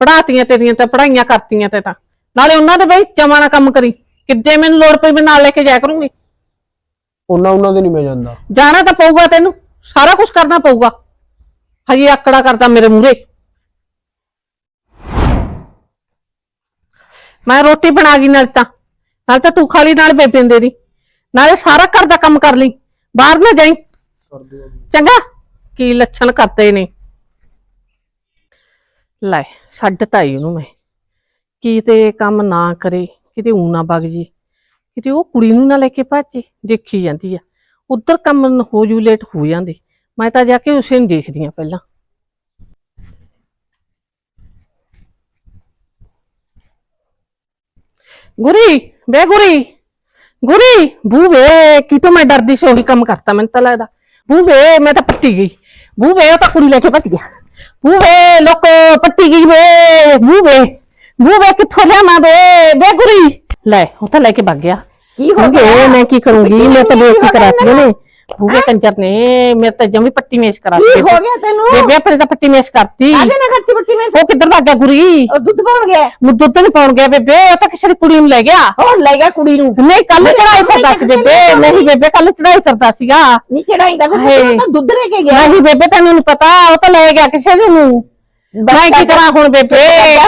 ਪੜਾਤੀਆਂ ਤੇਰੀਆਂ ਤਾਂ ਪੜਾਈਆਂ ਕਰਤੀਆਂ ਤੇ ਤਾਂ। ਨਾਲੇ ਉਹਨਾਂ ਦੇ ਬਈ ਜਮਾ ਨਾ ਕੰਮ ਕਰੀ। ਕਿੱਦੇ ਮੈਨੂੰ ਲੋੜ ਪਈ ਮੈਂ ਨਾਲ ਲੈ ਕੇ ਜਾਇਆ ਕਰੂੰਗੀ। ਉਹਨਾਂ ਉਹਨਾਂ ਦੇ ਨਹੀਂ ਮੈਂ ਜਾਂਦਾ। ਜਾਣਾ ਤਾਂ ਪਊਗਾ ਤੈਨੂੰ। ਸਾਰਾ ਕੁਝ ਕਰਨਾ ਪਊਗਾ। ਹਜੇ ਆਕੜਾ ਕਰਦਾ ਮੇਰੇ ਮੂਹਰੇ। ਮੈਂ ਰੋਟੀ ਬਣਾ ਗਈ ਨਾਲ ਤਾਂ। ਨਾਲ ਤਾਂ ਤੂੰ ਖਾ ਲਈ ਨਾਲ ਬੇਬੇ ਦੇ ਦੀ। ਨਾਲੇ ਸਾਰਾ ਘਰ ਦਾ ਕੰਮ ਕਰ ਲਈ। ਬਾਹਰ ਨਾ ਜਾਈ। ਚੰਗਾ? ਕੀ ਲੱਛਣ ਕਰਤੇ ਨੇ? ਲੈ ਛੱਡ ਤਾਈ ਉਹਨੂੰ ਮੈਂ। ਕਿਤੇ ਕੰਮ ਨਾ ਕਰੇ ਕਿਤੇ ਊਂ ਨਾ ਵਗ ਜੀ। ਕਿਤੇ ਉਹ ਕੁੜੀ ਨੂੰ ਨਾ ਲੈ ਕੇ ਭੱਜੇ ਦੇਖੀ ਜਾਂਦੀ ਆ। ਉਧਰ ਕੰਮ ਹੋ ਜੂ ਲੇਟ ਹੋ ਜਾਂਦੇ। ਮੈਂ ਤਾਂ ਜਾ ਕੇ ਉਸੇ ਨੂੰ ਦੇਖਦੀ ਆ ਪਹਿਲਾਂ। ਗੁਰੀ ਬੇ ਗੁਰੀ। ਗੁਰੀ ਬੂਵੇ ਕਿਤੋਂ ਮੈਂ ਡਰਦੀ ਸੀ ਉਹੀ ਕੰਮ ਕਰਤਾ ਮੈਨੂੰ ਤਾਂ ਲੱਗਦਾ। ਬੂਵੇ ਮੈਂ ਤਾਂ ਪੱਟੀ ਗਈ। ਬੂਵੇ ਉਹ ਤਾਂ ਕੁੜੀ ਲੈ ਕੇ ਭੱਜ ਗਿਆ। ਬੂਵੇ ਲੋਕੋ ਪੱਟੀ ਗਈ ਵੇ ਬੂਵੇ ਬੂਵੇ ਕਿੱਥੋਂ ਲਿਆਵਾਂ ਬੇ ਬੇ ਗੁਰੀ। ਲੈ ਉਹ ਤਾਂ ਲੈ ਕੇ ਭੱਗ ਗਿਆ। ਕੀ ਹੋ ਗਿਆ? ਮੈਂ ਕੀ ਕਰੂੰਗੀ? ਮੈਂ ਤਾਂ ਬੇਇੱਜ਼ਤੀ ਕਰਾਤੀ ਨੇ ਬੂਵੇ ਕੰਜਰ ਨੇ ਮੇਰੇ ਤਾਂ ਜਮੀ ਪੱਟੀ ਮੇਸ਼ ਕਰਾਤੀ। ਕੀ ਹੋ ਗਿਆ ਤੈਨੂੰ? ਬੇਬੇ ਆਪਣੇ ਤਾਂ ਪੱਟੀ ਮੇਸ਼ ਕਰਤੀ। ਆਗੇ ਨਾ ਕਰਤੀ ਬੱਟੀ ਮੈਂ ਉਹ ਕਿੱਧਰ ਭੱਜ ਗੁਰੀ ਉਹ ਦੁੱਧ ਪਾਉਣ ਗਿਆ। ਨੂੰ ਦੁੱਧ ਨਹੀਂ ਪਾਉਣ ਗਿਆ ਬੇਬੇ ਉਹ ਤਾਂ ਕਿਸੇ ਦੀ ਕੁੜੀ ਨੂੰ ਲੈ ਗਿਆ। ਹੋਰ ਲੈ ਗਿਆ ਕੁੜੀ ਨੂੰ। ਨਹੀਂ ਕੱਲ ਚੜਾਈ ਕਰਦਾ ਸੀ ਬੇਬੇ। ਨਹੀਂ ਬੇਬੇ ਕੱਲ ਚੜਾਈ ਕਰਦਾ ਸੀਗਾ। ਨੀ ਚੜਾਈ ਦਾ ਹਾਏ। ਤਾਂ ਦੁੱਧ ਲੈ ਕੇ ਗਿਆ। ਨਹੀਂ ਬੇਬੇ ਤੈਨੂੰ ਨਹੀਂ ਪਤਾ ਉਹ ਤਾਂ ਲੈ ਗਿਆ ਕਿਸੇ ਦੇ ਨੂੰ। ਮੈਂ ਕੀ ਕਰਾਂ ਹੁਣ ਬੇਬੇ?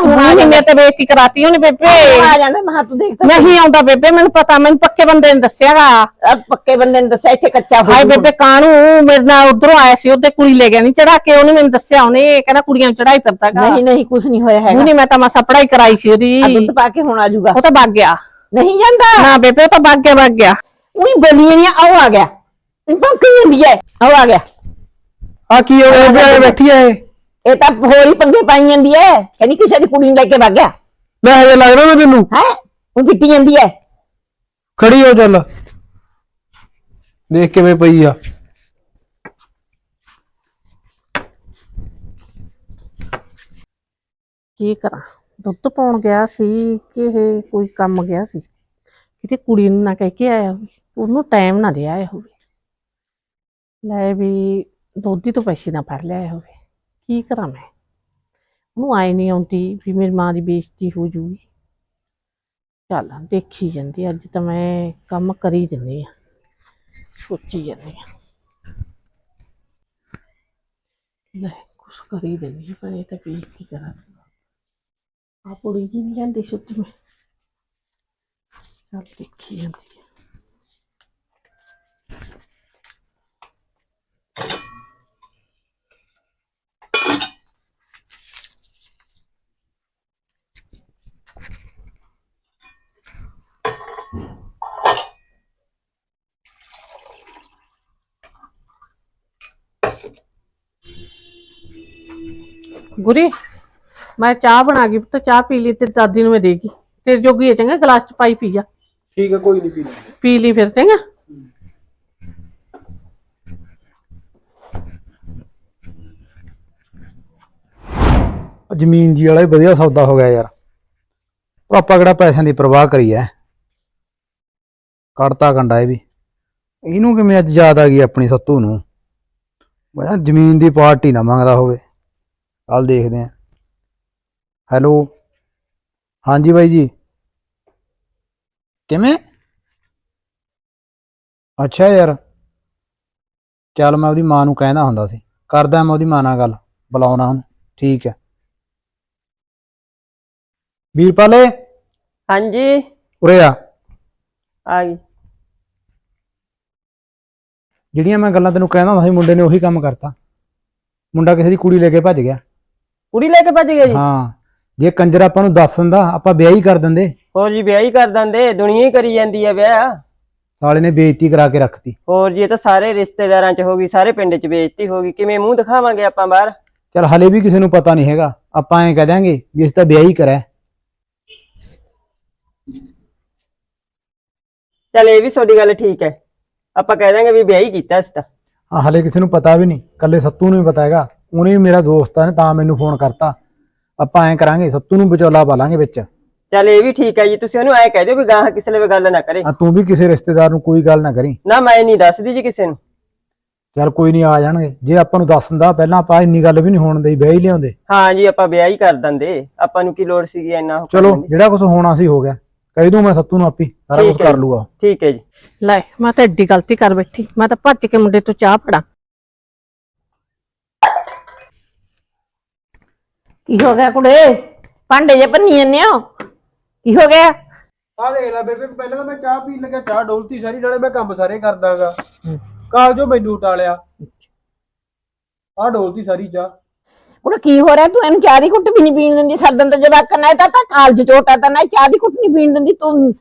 ਨਹੀਂ ਮੈਂ ਤਾਂ ਬੇਇੱਜ਼ਤੀ ਕਰਾਤੀ ਉਹਨੇ ਬੇਬੇ। ਆ ਜਾਂਦਾ ਮਹਾ ਤੂੰ ਦੇਖ ਤਾਂ ਨਹੀਂ ਆਉਂਦਾ ਬੇਬੇ ਮੈਨੂੰ ਪਤਾ ਮੈਨੂੰ ਪੱਕੇ ਬੰਦੇ ਨੇ ਦੱਸਿਆਗਾ। ਪੱਕੇ ਬੰਦੇ ਨੇ ਦੱਸਿਆ ਇੱਥੇ ਕੱਚਾ ਹੋ ਹਾਏ ਬੇਬੇ ਕਾਣੂ ਮੇਰੇ ਨਾਲ ਉਧਰੋਂ ਆਇਆ ਸੀ ਉਹਦੇ ਕੁੜੀ ਲੈ ਗਿਆ ਨਹੀਂ ਚੜਾ ਕੇ ਉਹਨੇ ਮੈਨੂੰ ਦੱਸਿਆ ਉਹਨੇ ਕਹਿੰਦਾ ਕੁੜੀਆਂ ਨੂੰ ਚੜਾਈ ਫਿਰਦਾਗਾ। ਨਹੀਂ ਨਹੀਂ ਕੁਝ ਨਹੀਂ ਹੋਇਆ ਹੈਗਾ। ਨਹੀਂ ਮੈਂ ਤਾਂ ਮਸਾ ਪੜਾਈ ਕਰਾਈ ਸੀ ਉਹਦੀ। ਦੁੱਧ ਪਾ ਕੇ ਹੁਣ ਆ ਜਾਊਗਾ। ਉਹ ਤਾਂ ਭੱਗ ਗਿਆ। ਨਹੀਂ ਜਾਂਦਾ। ਨਾ ਬੇਬੇ ਉਹ ਤਾਂ ਭੱਗ ਗਿਆ ਭੱਗ ਗਿਆ। ਉਹੀ ਬੋਲੀਆਂ ਨਹੀਂ ਆਉ ਆ ਗਿਆ। ਭੌਂਕੀ ਜਾਂਦੀ ਹੈ ਆਉ ਆ ਗਿਆ। ਆ ਕੀ ਹੋ ਗਿਆ ਬੈਠੀ ਆ ਇਹ ਤਾਂ ਹੋਰ ਹੀ ਪੰਗੇ ਪਾਈ ਜਾਂਦੀ ਹੈ ਕਹਿੰਦੀ ਕਿਸੇ ਦੀ ਕੁੜੀ ਨੂੰ ਲੈ ਕੇ ਵਗ ਗਿਆ। ਮੈਂ ਹਜੇ ਲੱਗ ਰਿਹਾ ਨਾ ਤੈਨੂੰ? ਹੈ? ਉਹ ਪਿੱਟੀ ਜਾਂਦੀ ਹੈ ਖੜੀ ਹੋ ਚੱਲ। ਦੇਖ ਕਿਵੇਂ ਪਈ ਆ। ਕੀ ਕਰਾਂ? ਦੁੱਧ ਪਾਉਣ ਗਿਆ ਸੀ ਕਿ ਇਹ ਕੋਈ ਕੰਮ ਗਿਆ ਸੀ? ਕਿਤੇ ਕੁੜੀ ਨੂੰ ਨਾ ਕਹਿ ਕੇ ਆਇਆ ਹੋਵੇ। ਉਹਨੂੰ ਟਾਈਮ ਨਾ ਦੇ ਆਇਆ ਹੋਵੇ। ਲੈ ਵੀ ਦੋਧੀ ਤੋਂ ਪੈਸੇ ਨਾ ਫੜ ਲਿਆਇਆ ਹੋਵੇ। ਕੀ ਕਰਾਂ ਮੈਂ? ਉਹਨੂੰ ਆਏ ਨਹੀਂ ਆਉਂਦੀ ਵੀ ਮੇਰੀ ਮਾਂ ਦੀ ਬੇਇੱਜ਼ਤੀ ਹੋ ਜੂਗੀ। ਚੱਲ ਦੇਖੀ ਜਾਂਦੀ ਅੱਜ ਤਾਂ ਮੈਂ ਕੰਮ ਕਰੀ ਜੰਨੀ ਆ। ਸੋਚੀ ਜਾਂਦੀ ਆ। ਲੈ ਕੁਛ ਕਰੀ ਦਿੰਦੀ ਆ, ਪਰ ਇਹ ਤਾਂ ਬੇਇੱਜ਼ਤੀ ਕਰਾਂ। ਆ ਕੁੜੀ ਜੀ ਨਹੀਂ ਜਾਂਦੀ ਸੁੱਤੀ ਮੈਂ। ਚੱਲ ਦੇਖੀ ਜਾਂਦੀ ਗੁਰੀ ਮੈਂ ਚਾਹ ਬਣਾ ਗਈ ਪੁੱਤ ਚਾਹ ਪੀ ਲਈ ਤੇ ਦਾਦੀ ਨੂੰ ਮੈਂ ਦੇਗੀ ਤੇਰੇ ਜੋਗੀ ਹੈ ਚੰਗਾ ਗਲਾਸ ਚ ਪਾਈ ਪੀ ਜਾ ਠੀਕ ਹੈ ਕੋਈ ਨਹੀਂ ਪੀ ਪੀ ਲਈ ਫਿਰ ਚੰਗਾ। ਜ਼ਮੀਨ ਜੀ ਵਾਲਾ ਹੀ ਵਧੀਆ ਸੌਦਾ ਹੋ ਗਿਆ ਯਾਰ। ਆਪਾਂ ਕਿਹੜਾ ਪੈਸਿਆਂ ਦੀ ਪਰਵਾਹ ਕਰੀ ਐ? ਕੱਢਤਾ ਕੰਡਾ ਇਹ ਵੀ। ਇਹਨੂੰ ਕਿਵੇਂ ਅੱਜ ਯਾਦ ਆ ਗਈ ਆਪਣੀ ਸੱਤੂ ਨੂੰ? ਮੈਂ ਜ਼ਮੀਨ ਦੀ ਪਾਰਟੀ ਨਾ ਮੰਗਦਾ ਹੋਵੇ। ਕੱਲ ਦੇਖਦੇ ਆਂ। ਹੈਲੋ ਹਾਂਜੀ ਬਾਈ ਜੀ। ਕਿਵੇਂ? ਅੱਛਾ ਯਾਰ। ਚੱਲ ਮੈਂ ਉਹਦੀ ਮਾਂ ਨੂੰ ਕਹਿੰਦਾ ਹੁੰਦਾ ਸੀ। ਕਰਦਾ ਮੈਂ ਉਹਦੀ ਮਾਂ ਨਾਲ ਗੱਲ ਬੁਲਾਉਣਾ ਉਹਨੂੰ। ਠੀਕ ਹੈ। ਵੀਰਪਾਲੇ ਹਾਂਜੀ। ਉਰੇ ਆ। ਆ ਗਈ ਜਿਹੜੀਆਂ ਮੈਂ ਗੱਲਾਂ ਤੈਨੂੰ ਕਹਿੰਦਾ ਹੁੰਦਾ ਸੀ ਮੁੰਡੇ ਨੇ ਉਹੀ ਕੰਮ ਕਰਤਾ। ਮੁੰਡਾ ਕਿਸੇ ਦੀ ਕੁੜੀ ਲੈ ਕੇ ਭੱਜ ਗਿਆ। ਕੁੜੀ ਲੈ ਕੇ ਭੱਜ ਗਿਆ ਜੀ? ਹਾਂ ਜੇ ਕੰਜਰ ਆਪਾਂ ਨੂੰ ਦੱਸ ਦਿੰਦਾ ਆਪਾਂ ਵਿਆਹ ਹੀ ਕਰ ਦਿੰਦੇ। ਹੋਰ ਜੀ ਵਿਆਹ ਹੀ ਕਰ ਦਿੰਦੇ ਦੁਨੀਆ ਹੀ ਕਰੀ ਜਾਂਦੀ ਹੈ ਵਿਆਹ। ਸਾਲੇ ਨੇ ਬੇਇੱਜ਼ਤੀ ਕਰਾ ਕੇ ਰੱਖਤੀ। ਹੋਰ ਜੀ ਇਹ ਤਾਂ ਸਾਰੇ ਰਿਸ਼ਤੇਦਾਰਾਂ 'ਚ ਹੋ ਗਈ ਸਾਰੇ ਪਿੰਡ 'ਚ ਬੇਇੱਜ਼ਤੀ ਹੋ ਗਈ। ਕਿਵੇਂ ਮੂੰਹ ਦਿਖਾਵਾਂਗੇ ਆਪਾਂ ਬਾਹਰ? ਚਲ ਹਲੇ ਵੀ ਕਿਸੇ ਨੂੰ ਪਤਾ ਨਹੀਂ ਹੈਗਾ। ਆਪਾਂ ਐਂ ਕਹਿ ਦਿਆਂਗੇ ਵੀ ਇਸ ਤਾਂ ਵਿਆਹ ਹੀ ਕਰਿਆ। ਚੱਲ ਇਹ ਵੀ ਤੁਹਾਡੀ ਗੱਲ ਠੀਕ ਹੈ। ਆਪਾਂ ਕਹਿ ਦਾਂਗੇ ਵੀ ਵਿਆਹ ਹੀ ਕੀਤਾ ਇਸ ਤਾਂ। ਹਾਂ ਹਲੇ ਕਿਸੇ ਨੂੰ ਪਤਾ ਵੀ ਨਹੀਂ ਕੱਲੇ ਸੱਤੂ ਨੂੰ ਹੀ ਪਤਾ ਹੈਗਾ। ਉਹਨੇ ਵੀ ਮੇਰਾ ਦੋਸਤ ਆ ਨੇ ਤਾਂ ਮੈਨੂੰ ਫੋਨ ਕਰਤਾ। ਆਪਾਂ ਐਂ ਕਰਾਂਗੇ ਸੱਤੂ ਨੂੰ ਵਿਚੋਲਾ ਪਾ ਲਾਂਗੇ ਵਿੱਚ। ਚੱਲ ਇਹ ਵੀ ਠੀਕ ਹੈ ਜੀ ਤੁਸੀਂ ਉਹਨੂੰ ਐ ਕਹਿ ਦਿਓ ਵੀ ਗਾਹਾਂ ਕਿਸੇ ਲਈ ਗੱਲ ਨਾ ਕਰੇ। ਆ ਤੂੰ ਵੀ ਕਿਸੇ ਰਿਸ਼ਤੇਦਾਰ ਨੂੰ ਕੋਈ ਗੱਲ ਨਾ ਕਰੀ। ਨਾ ਮੈਂ ਨਹੀਂ ਦੱਸਦੀ ਜੀ ਕਿਸੇ ਨੂੰ। ਚਲ ਕੋਈ ਨਹੀਂ ਆ ਜਾਣਗੇ। ਜੇ ਆਪਾਂ ਨੂੰ ਦੱਸ ਦਿੰਦਾ ਪਹਿਲਾਂ ਆਪਾਂ ਇੰਨੀ ਗੱਲ ਵੀ ਨਹੀਂ ਹੋਣ ਦੇਈ ਵਿਆਹ ਹੀ ਲਿਆਉਂਦੇ। ਹਾਂ ਜੀ ਆਪਾਂ ਵਿਆਹ ਹੀ ਕਰ ਦਿੰਦੇ। ਆਪਾਂ ਨੂੰ ਕੀ ਲੋੜ ਸੀਗੀ ਇੰਨਾ ਉਹ ਚਲੋ ਦੀ। ਜਿਹੜਾ ਕੁਝ ਹੋਣਾ ਸੀ ਹੋ ਗਿਆ। ਕਹਿ ਦੂੰ ਮੈਂ ਸੱਤੂ ਨੂੰ ਆਪੀ ਸਾਰਾ ਕੁਝ ਠੀਕ ਹੈ ਕਰ ਜੀ। ਲੂਗਾ। ਠੀਕ ਹੈ ਜੀ। ਲੈ ਮੈਂ ਤਾਂ ਐਡੀ ਗਲਤੀ ਕਰ ਬੈਠੀ। ਮੈਂ ਤਾਂ ਭੱਜ ਕੇ ਮੁੰਡੇ ਤੋਂ ਚਾਹ ਫੜਾ। ਕੀ ਹੋ ਗਿਆ ਕੁੜੇ? ਭਾਂਡੇ ਜੇ ਭੰਨੀ ਜਾਂਦੇ ਹੋ? ਕੀ ਹੋ ਗਿਆ? ਆ ਦੇਖ ਲੈ ਬੇਬੇ ਪਹਿਲਾਂ ਤਾਂ ਮੈਂ ਚਾਹ ਪੀਣ ਲੱਗਿਆ ਚਾਹ ਡੋਲਤੀ ਸਾਰੀ ਨਾਲੇ ਮੈਂ ਕੰਮ ਸਾਰੇ ਕਰਦਾਗਾ। ਕਾਲਜੋ ਮੈਨੂੰ ਟਾਲਿਆ ਆ ਡੋਲਤੀ ਸਾਰੀ ਚਾਹ। ਕੁੜੇ ਕੀ ਹੋ ਰਿਹਾ? ਤੂੰ ਇਹਨੂੰ ਚਾਹ ਦੀ ਘੁੱਟ ਵੀ ਨਹੀਂ ਪੀਣ ਦਿੰਦੀ ਸਰਦਨ ਤੇ ਜਵਾਕ ਨਾ ਤਾਂ ਤਾਂ ਕਾਲਜ ਚੋਟਾ ਤਾਂ ਨਾ ਚਾਹ ਦੀ ਘੁੱਟ ਨਹੀਂ ਪੀਣ ਦਿੰਦੀ ਤੂੰ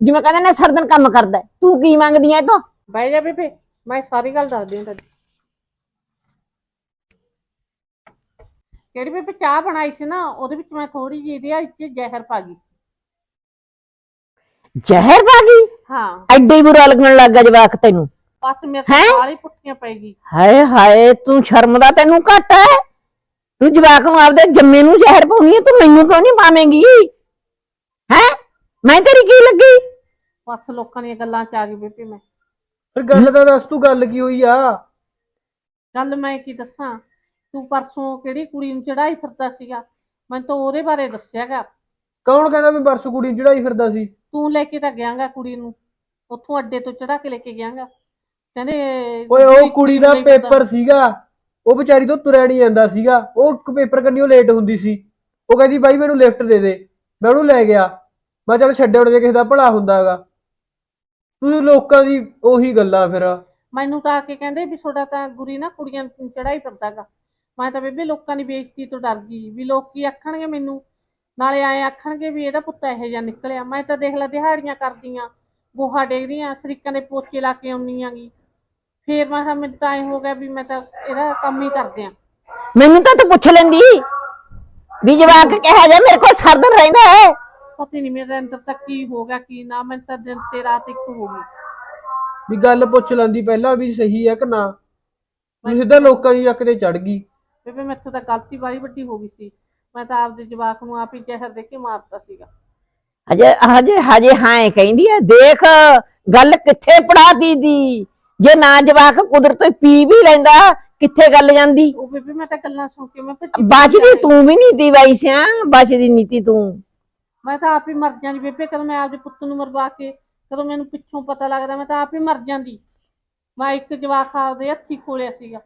ਜਿਵੇਂ ਕਹਿੰਦੇ ਨੇ ਸਰਦਨ ਕੰਮ ਕਰਦਾ। ਤੂੰ ਕੀ ਮੰਗਦੀ ਐ ਇਹ ਤੋਂ? ਬਹਿ ਜਾ ਬੇਬੇ ਮੈਂ ਸਾਰੀ ਗੱਲ ਦੱਸਦੀ ਹਾਂ ਤੈਨੂੰ। ਕਿਹੜੀ ਬੇਬੇ ਚਾਹ ਬਣਾਈ ਸੀ ਨਾ ਉਹਦੇ ਵਿੱਚ ਮੈਂ ਥੋੜੀ ਜਿਹੀ ਇਹਦੇ ਵਿੱਚ ਜ਼ਹਿਰ ਪਾ ਗਈ। ਜ਼ਹਿਰ ਪਾ ਗਈ? ਹਾਂ। ਐਡੇ ਹੀ ਬੁਰਾ ਲੱਗਣ ਲੱਗ ਗਿਆ ਜਵਾਕ ਤੈਨੂੰ। ਬਸ ਮੇਰੇ ਹੈਂ? ਤੋਂ ਵਾਲੀ ਪੁੱਠੀਆਂ ਪੈ ਗਈ। ਹਾਏ ਹਾਏ ਤੂੰ ਸ਼ਰਮ ਦਾ ਤੈਨੂੰ ਘੱਟ ਹੈ? ਤੂੰ ਜਵਾਕ ਨੂੰ ਆਪਦੇ ਜੰਮੇ ਨੂੰ ਜ਼ਹਿਰ ਪਾਉਣੀ ਹੈ ਤੂੰ ਮੈਨੂੰ ਕਿਉਂ ਨਹੀਂ ਪਾਵੇਂਗੀ? ਹੈ? ਮੈਂ ਤੇਰੀ ਕੀ ਲੱਗੀ? ਬਸ ਲੋਕਾਂ ਦੀਆਂ ਗੱਲਾਂ ਚ ਆ ਗਈ ਬੇਬੇ ਮੈਂ। ਫਿਰ ਗੱਲ ਤਾਂ ਦੱਸ ਤੂੰ ਗੱਲ ਕੀ ਹੋਈ ਆ? ਗੱਲ ਮੈਂ ਕੀ ਦੱਸਾਂ? ਤੂੰ ਪਰਸੋਂ ਕਿਹੜੀ ਕੁੜੀ ਨੂੰ ਚੜਾਈ ਫਿਰਦਾ ਸੀਗਾ? ਮੈਨੂੰ ਤਾਂ ਉਹਦੇ ਬਾਰੇ ਦੱਸਿਆਗਾ ਕੌਣ ਕਹਿੰਦਾ ਵੀ ਬਰਸ ਕੁੜੀ ਨੂੰ ਚੜਾਈ ਫਿਰਦਾ ਸੀ? ਤੂੰ ਲੈ ਕੇ ਤਾਂ ਗਿਆਗਾ ਕੁੜੀ ਨੂੰ। ਉੱਥੋਂ ਅੱਡੇ ਤੋਂ ਚੜਾ ਕੇ ਲੈ ਕੇ ਗਿਆਗਾ। ਕਹਿੰਦੇ ਓਏ ਉਹ ਕੁੜੀ ਦਾ ਤਾਂ- ਪੇਪਰ ਸੀਗਾ। ਉਹ ਵਿਚਾਰੀ ਤੋਂ ਤੁਰਿਆ ਨਹੀਂ ਜਾਂਦਾ ਸੀਗਾ। ਉਹ ਇੱਕ ਪੇਪਰ ਕੰਨੀ ਲੇਟ ਹੁੰਦੀ ਸੀ। ਉਹ ਕਹਿੰਦੀ ਬਾਈ ਮੈਨੂੰ ਲਿਫਟ ਦੇ ਦੇ। ਮੈਂ ਉਹਨੂੰ ਲੈ ਗਿਆ। ਮੈਂ ਚੱਲ ਛੱਡੇ ਉੜ ਜੇ ਕਿਸੇ ਦਾ ਭਲਾ ਹੁੰਦਾਗਾ ਤੁਸੀਂ ਲੋਕਾਂ ਦੀ ਉਹੀ ਗੱਲਾਂ ਫਿਰ। ਮੈਨੂੰ ਤਾਂ ਆ ਕੇ ਕਹਿੰਦੇ ਵੀ ਤੁਹਾਡਾ ਤਾਂ ਗੁਰੀ ਨਾ ਕੁੜੀਆਂ ਨੂੰ ਚੜਾਈ ਫਿਰਦਾਗਾ ਮੈਂ ਤਾਂ ਬੇਬੇ ਲੋਕਾਂ ਦੀ ਬੇਇੱਜ਼ਤੀ ਤੋਂ ਡਰ ਗਈ ਵੀ ਲੋਕ ਕੀ ਆਖਣਗੇ ਮੈਨੂੰ ਨਾਲੇ ਆਏ ਆਖਣਗੇ ਵੀ ਇਹਦਾ ਪੁੱਤ ਇਹੋ ਜਿਹਾ ਨਿਕਲਿਆ। ਮੈਂ ਤਾਂ ਦੇਖ ਲੈ ਦਿਹਾੜੀਆਂ ਕਰਦੀਆਂ ਗੋਹਾ ਡੇਗਦੀਆਂ ਸਰੀਕਾਂ ਦੇ ਪੋਚੇ ਲਾ ਕੇ ਆਉਂਦੀ ਆਂਗੀ। ਫੇਰ ਮੈਂ ਕਿਹਾ ਮੈਨੂੰ ਤਾਂ ਐ ਹੋ ਗਿਆ ਵੀ ਮੈਂ ਤਾਂ ਇਹਦਾ ਕੰਮ ਹੀ ਕਰਦੇ ਆ ਮੈਨੂੰ ਤਾਂ ਤੂੰ ਪੁੱਛ ਲੈਂਦੀ ਵੀ ਜਵਾਕ ਕਿਹਾ ਜਾ ਮੇਰੇ ਕੋਲ ਸਰਦਨ ਰਹਿੰਦਾ ਹੈ। ਪਤਾ ਨਹੀਂ ਮੇਰੇ ਅੰਦਰ ਤੱਕ ਕੀ ਹੋ ਗਿਆ ਕੀ ਨਾ ਮੈਨੂੰ ਤਾਂ ਦਿਨ ਤੇ ਰਾਤ ਇੱਕ ਹੋ ਗਈ। ਵੀ ਗੱਲ ਪੁੱਛ ਲੈਂਦੀ ਪਹਿਲਾਂ ਵੀ ਸਹੀ ਹੈ ਕਿ ਨਾ? ਤੂੰ ਸਿੱਧਾ ਲੋਕਾਂ ਦੀ ਅੱਖ ਤੇ ਚੜ ਗਈ। ਬੇਬੇ ਮੈਥੋਂ ਤਾਂ ਗਲਤੀ ਬਾਰੀ ਵੱਡੀ ਹੋ ਗਈ ਸੀ। ਮੈਂ ਤਾਂ ਆਪਦੇ ਜਵਾਕ ਨੂੰ ਆਪ ਹੀ ਜ਼ਹਿਰ ਦੇ ਕੇ ਮਾਰਤਾ ਸੀਗਾ। ਹਜੇ ਹਜੇ ਹਜੇ ਹਾਂ ਕਹਿੰਦੀ ਹੈ ਦੇਖ ਗੱਲ ਕਿੱਥੇ ਪੜਾਤੀ ਦੀ। ਜੇ ਨਾ ਜਵਾਕ ਕੁਦਰਤ ਤੋਂ ਪੀ ਵੀ ਲੈਂਦਾ ਕਿੱਥੇ ਗੱਲ ਜਾਂਦੀ? ਉਹ ਬੇਬੇ ਮੈਂ ਤਾਂ ਗੱਲਾਂ ਸੁਣ ਕੇ ਮੈਂ ਭੱਜੀ ਬਚਦੀ ਤੂੰ ਵੀ ਨਹੀਂ ਦੀ ਬਾਈ ਸਿਆ ਬਚਦੀ ਨੀਤੀ ਤੂੰ। ਮੈਂ ਤਾਂ ਆਪ ਹੀ ਮਰ ਜਾਂਦੀ ਬੇਬੇ ਕਦੋਂ ਮੈਂ ਆਪਦੇ ਪੁੱਤ ਨੂੰ ਮਰਵਾ ਕੇ ਕਦੋਂ ਮੈਨੂੰ ਪਿੱਛੋਂ ਪਤਾ ਲੱਗਦਾ ਮੈਂ ਤਾਂ ਆਪ ਹੀ ਮਰ ਜਾਂਦੀ। ਮੈਂ ਇੱਕ ਜਵਾਕ ਆਪਦੇ ਹੱਥੀ ਖੋਲਿਆ ਸੀਗਾ।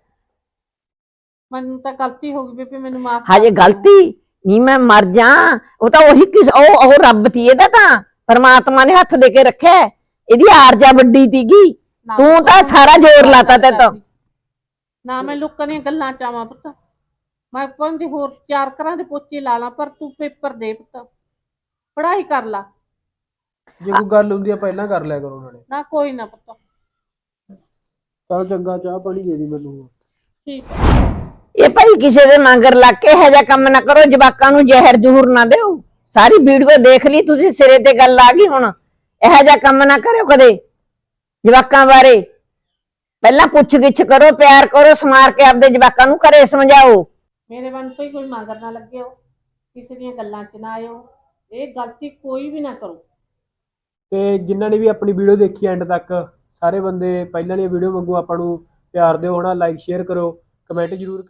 ਮੈਨੂੰ ਤਾਂ ਗਲਤੀ ਹੋ ਗਈ ਬੇਬੇ ਮੈਨੂੰ ਮਾਫ ਹਜੇ ਗਲਤੀ? ਨਹੀਂ ਮੈਂ ਮਰ ਜਾ। ਉਹ ਤਾਂ ਉਹੀ ਕਿਸ ਉਹ ਉਹ ਰੱਬ ਤੀ ਇਹਦਾ ਤਾਂ। ਪਰਮਾਤਮਾ ਨੇ ਹੱਥ ਦੇ ਕੇ ਰੱਖਿਆ ਹੈ। ਇਹਦੀ ਆਰਜਾ ਵੱਡੀ ਤੀਗੀ ਤੂੰ ਤਾਂ ਸਾਰਾ ਜ਼ੋਰ ਲਾਤਾ ਤੇ ਤੋਂ। ਨਾ ਮੈਂ ਲੋਕਾਂ ਦੀਆਂ ਗੱਲਾਂ ਚਾਵਾਂ ਪੁੱਤ। ਮੈਂ ਪੰਜ ਹੋਰ ਚਾਰ ਘਰਾਂ ਦੇ ਪੋਚੇ ਲਾ ਲਾਂ ਪਰ ਤੂੰ ਪੇਪਰ ਦੇ ਪੁੱਤ। ਪੜ੍ਹਾਈ ਕਰ ਲਾ। ਜੇ ਕੋਈ ਗੱਲ ਹੁੰਦੀ ਆ ਪਹਿਲਾਂ ਕਰ ਲਿਆ ਕਰੋ ਨਾਲੇ। ਨਾ ਕੋਈ ਨਾ ਪੁੱਤ। ਚਲ ਚੰਗਾ ਚਾਹ ਪਾਣੀ ਦੇ ਦੀ ਮੈਨੂੰ ਠੀਕ। ਹੈ ਤੇ ਭਾਈ ਕਿਸੇ ਦੇ ਮੰਗਰ ਲੱਗ ਕੇ ਇਹੋ ਜਿਹਾ ਕੰਮ ਨਾ ਕਰੋ ਜਵਾਕਾਂ ਨੂੰ ਜ਼ਹਿਰ ਜ਼ਹੂਰ ਨਾ ਦਿਓ। ਸਾਰੀ ਵੀਡੀਓ ਦੇਖ ਲਈ ਤੁਸੀਂ ਸਿਰੇ ਤੇ ਗੱਲ ਆ ਗਈ ਹੁਣ। ਇਹੋ ਜਿਹਾ ਕੰਮ ਨਾ ਕਰਿਓ ਕਦੇ ਜਵਾਕਾਂ ਬਾਰੇ। ਪਹਿਲਾਂ ਪੁੱਛ ਗਿੱਛ ਕਰੋ ਪਿਆਰ ਕਰੋ ਸਮਾਰ ਕੇ ਆਪਦੇ ਜਵਾਕਾਂ ਨੂੰ ਘਰੇ ਸਮਝਾਓ। ਮੇਰੇ ਮਨ ਤੋਂ ਹੀ ਕੋਈ ਮੰਗਰ ਨਾ ਲੱਗਿਓ ਕਿਸੇ ਦੀਆਂ ਗੱਲਾਂ 'ਚ ਨਾ ਆਇਓ। ਇਹ ਗਲਤੀ ਕੋਈ ਵੀ ਨਾ ਕਰੋ। ਤੇ ਜਿਨ੍ਹਾਂ ਨੇ ਵੀ ਆਪਣੀ ਵੀਡੀਓ ਦੇਖੀ ਐਂਡ ਤੱਕ ਸਾਰੇ ਬੰਦੇ ਪਹਿਲਾਂ ਵਾਲੀ ਵੀਡੀਓ ਵਾਂਗੂ ਆਪਾਂ ਨੂੰ ਪਿਆਰ ਦਿਓ ਹਨਾ ਲਾਈਕ ਸ਼ੇਅਰ ਕਰੋ ਕਮੈਂਟ ਜ਼ਰੂਰ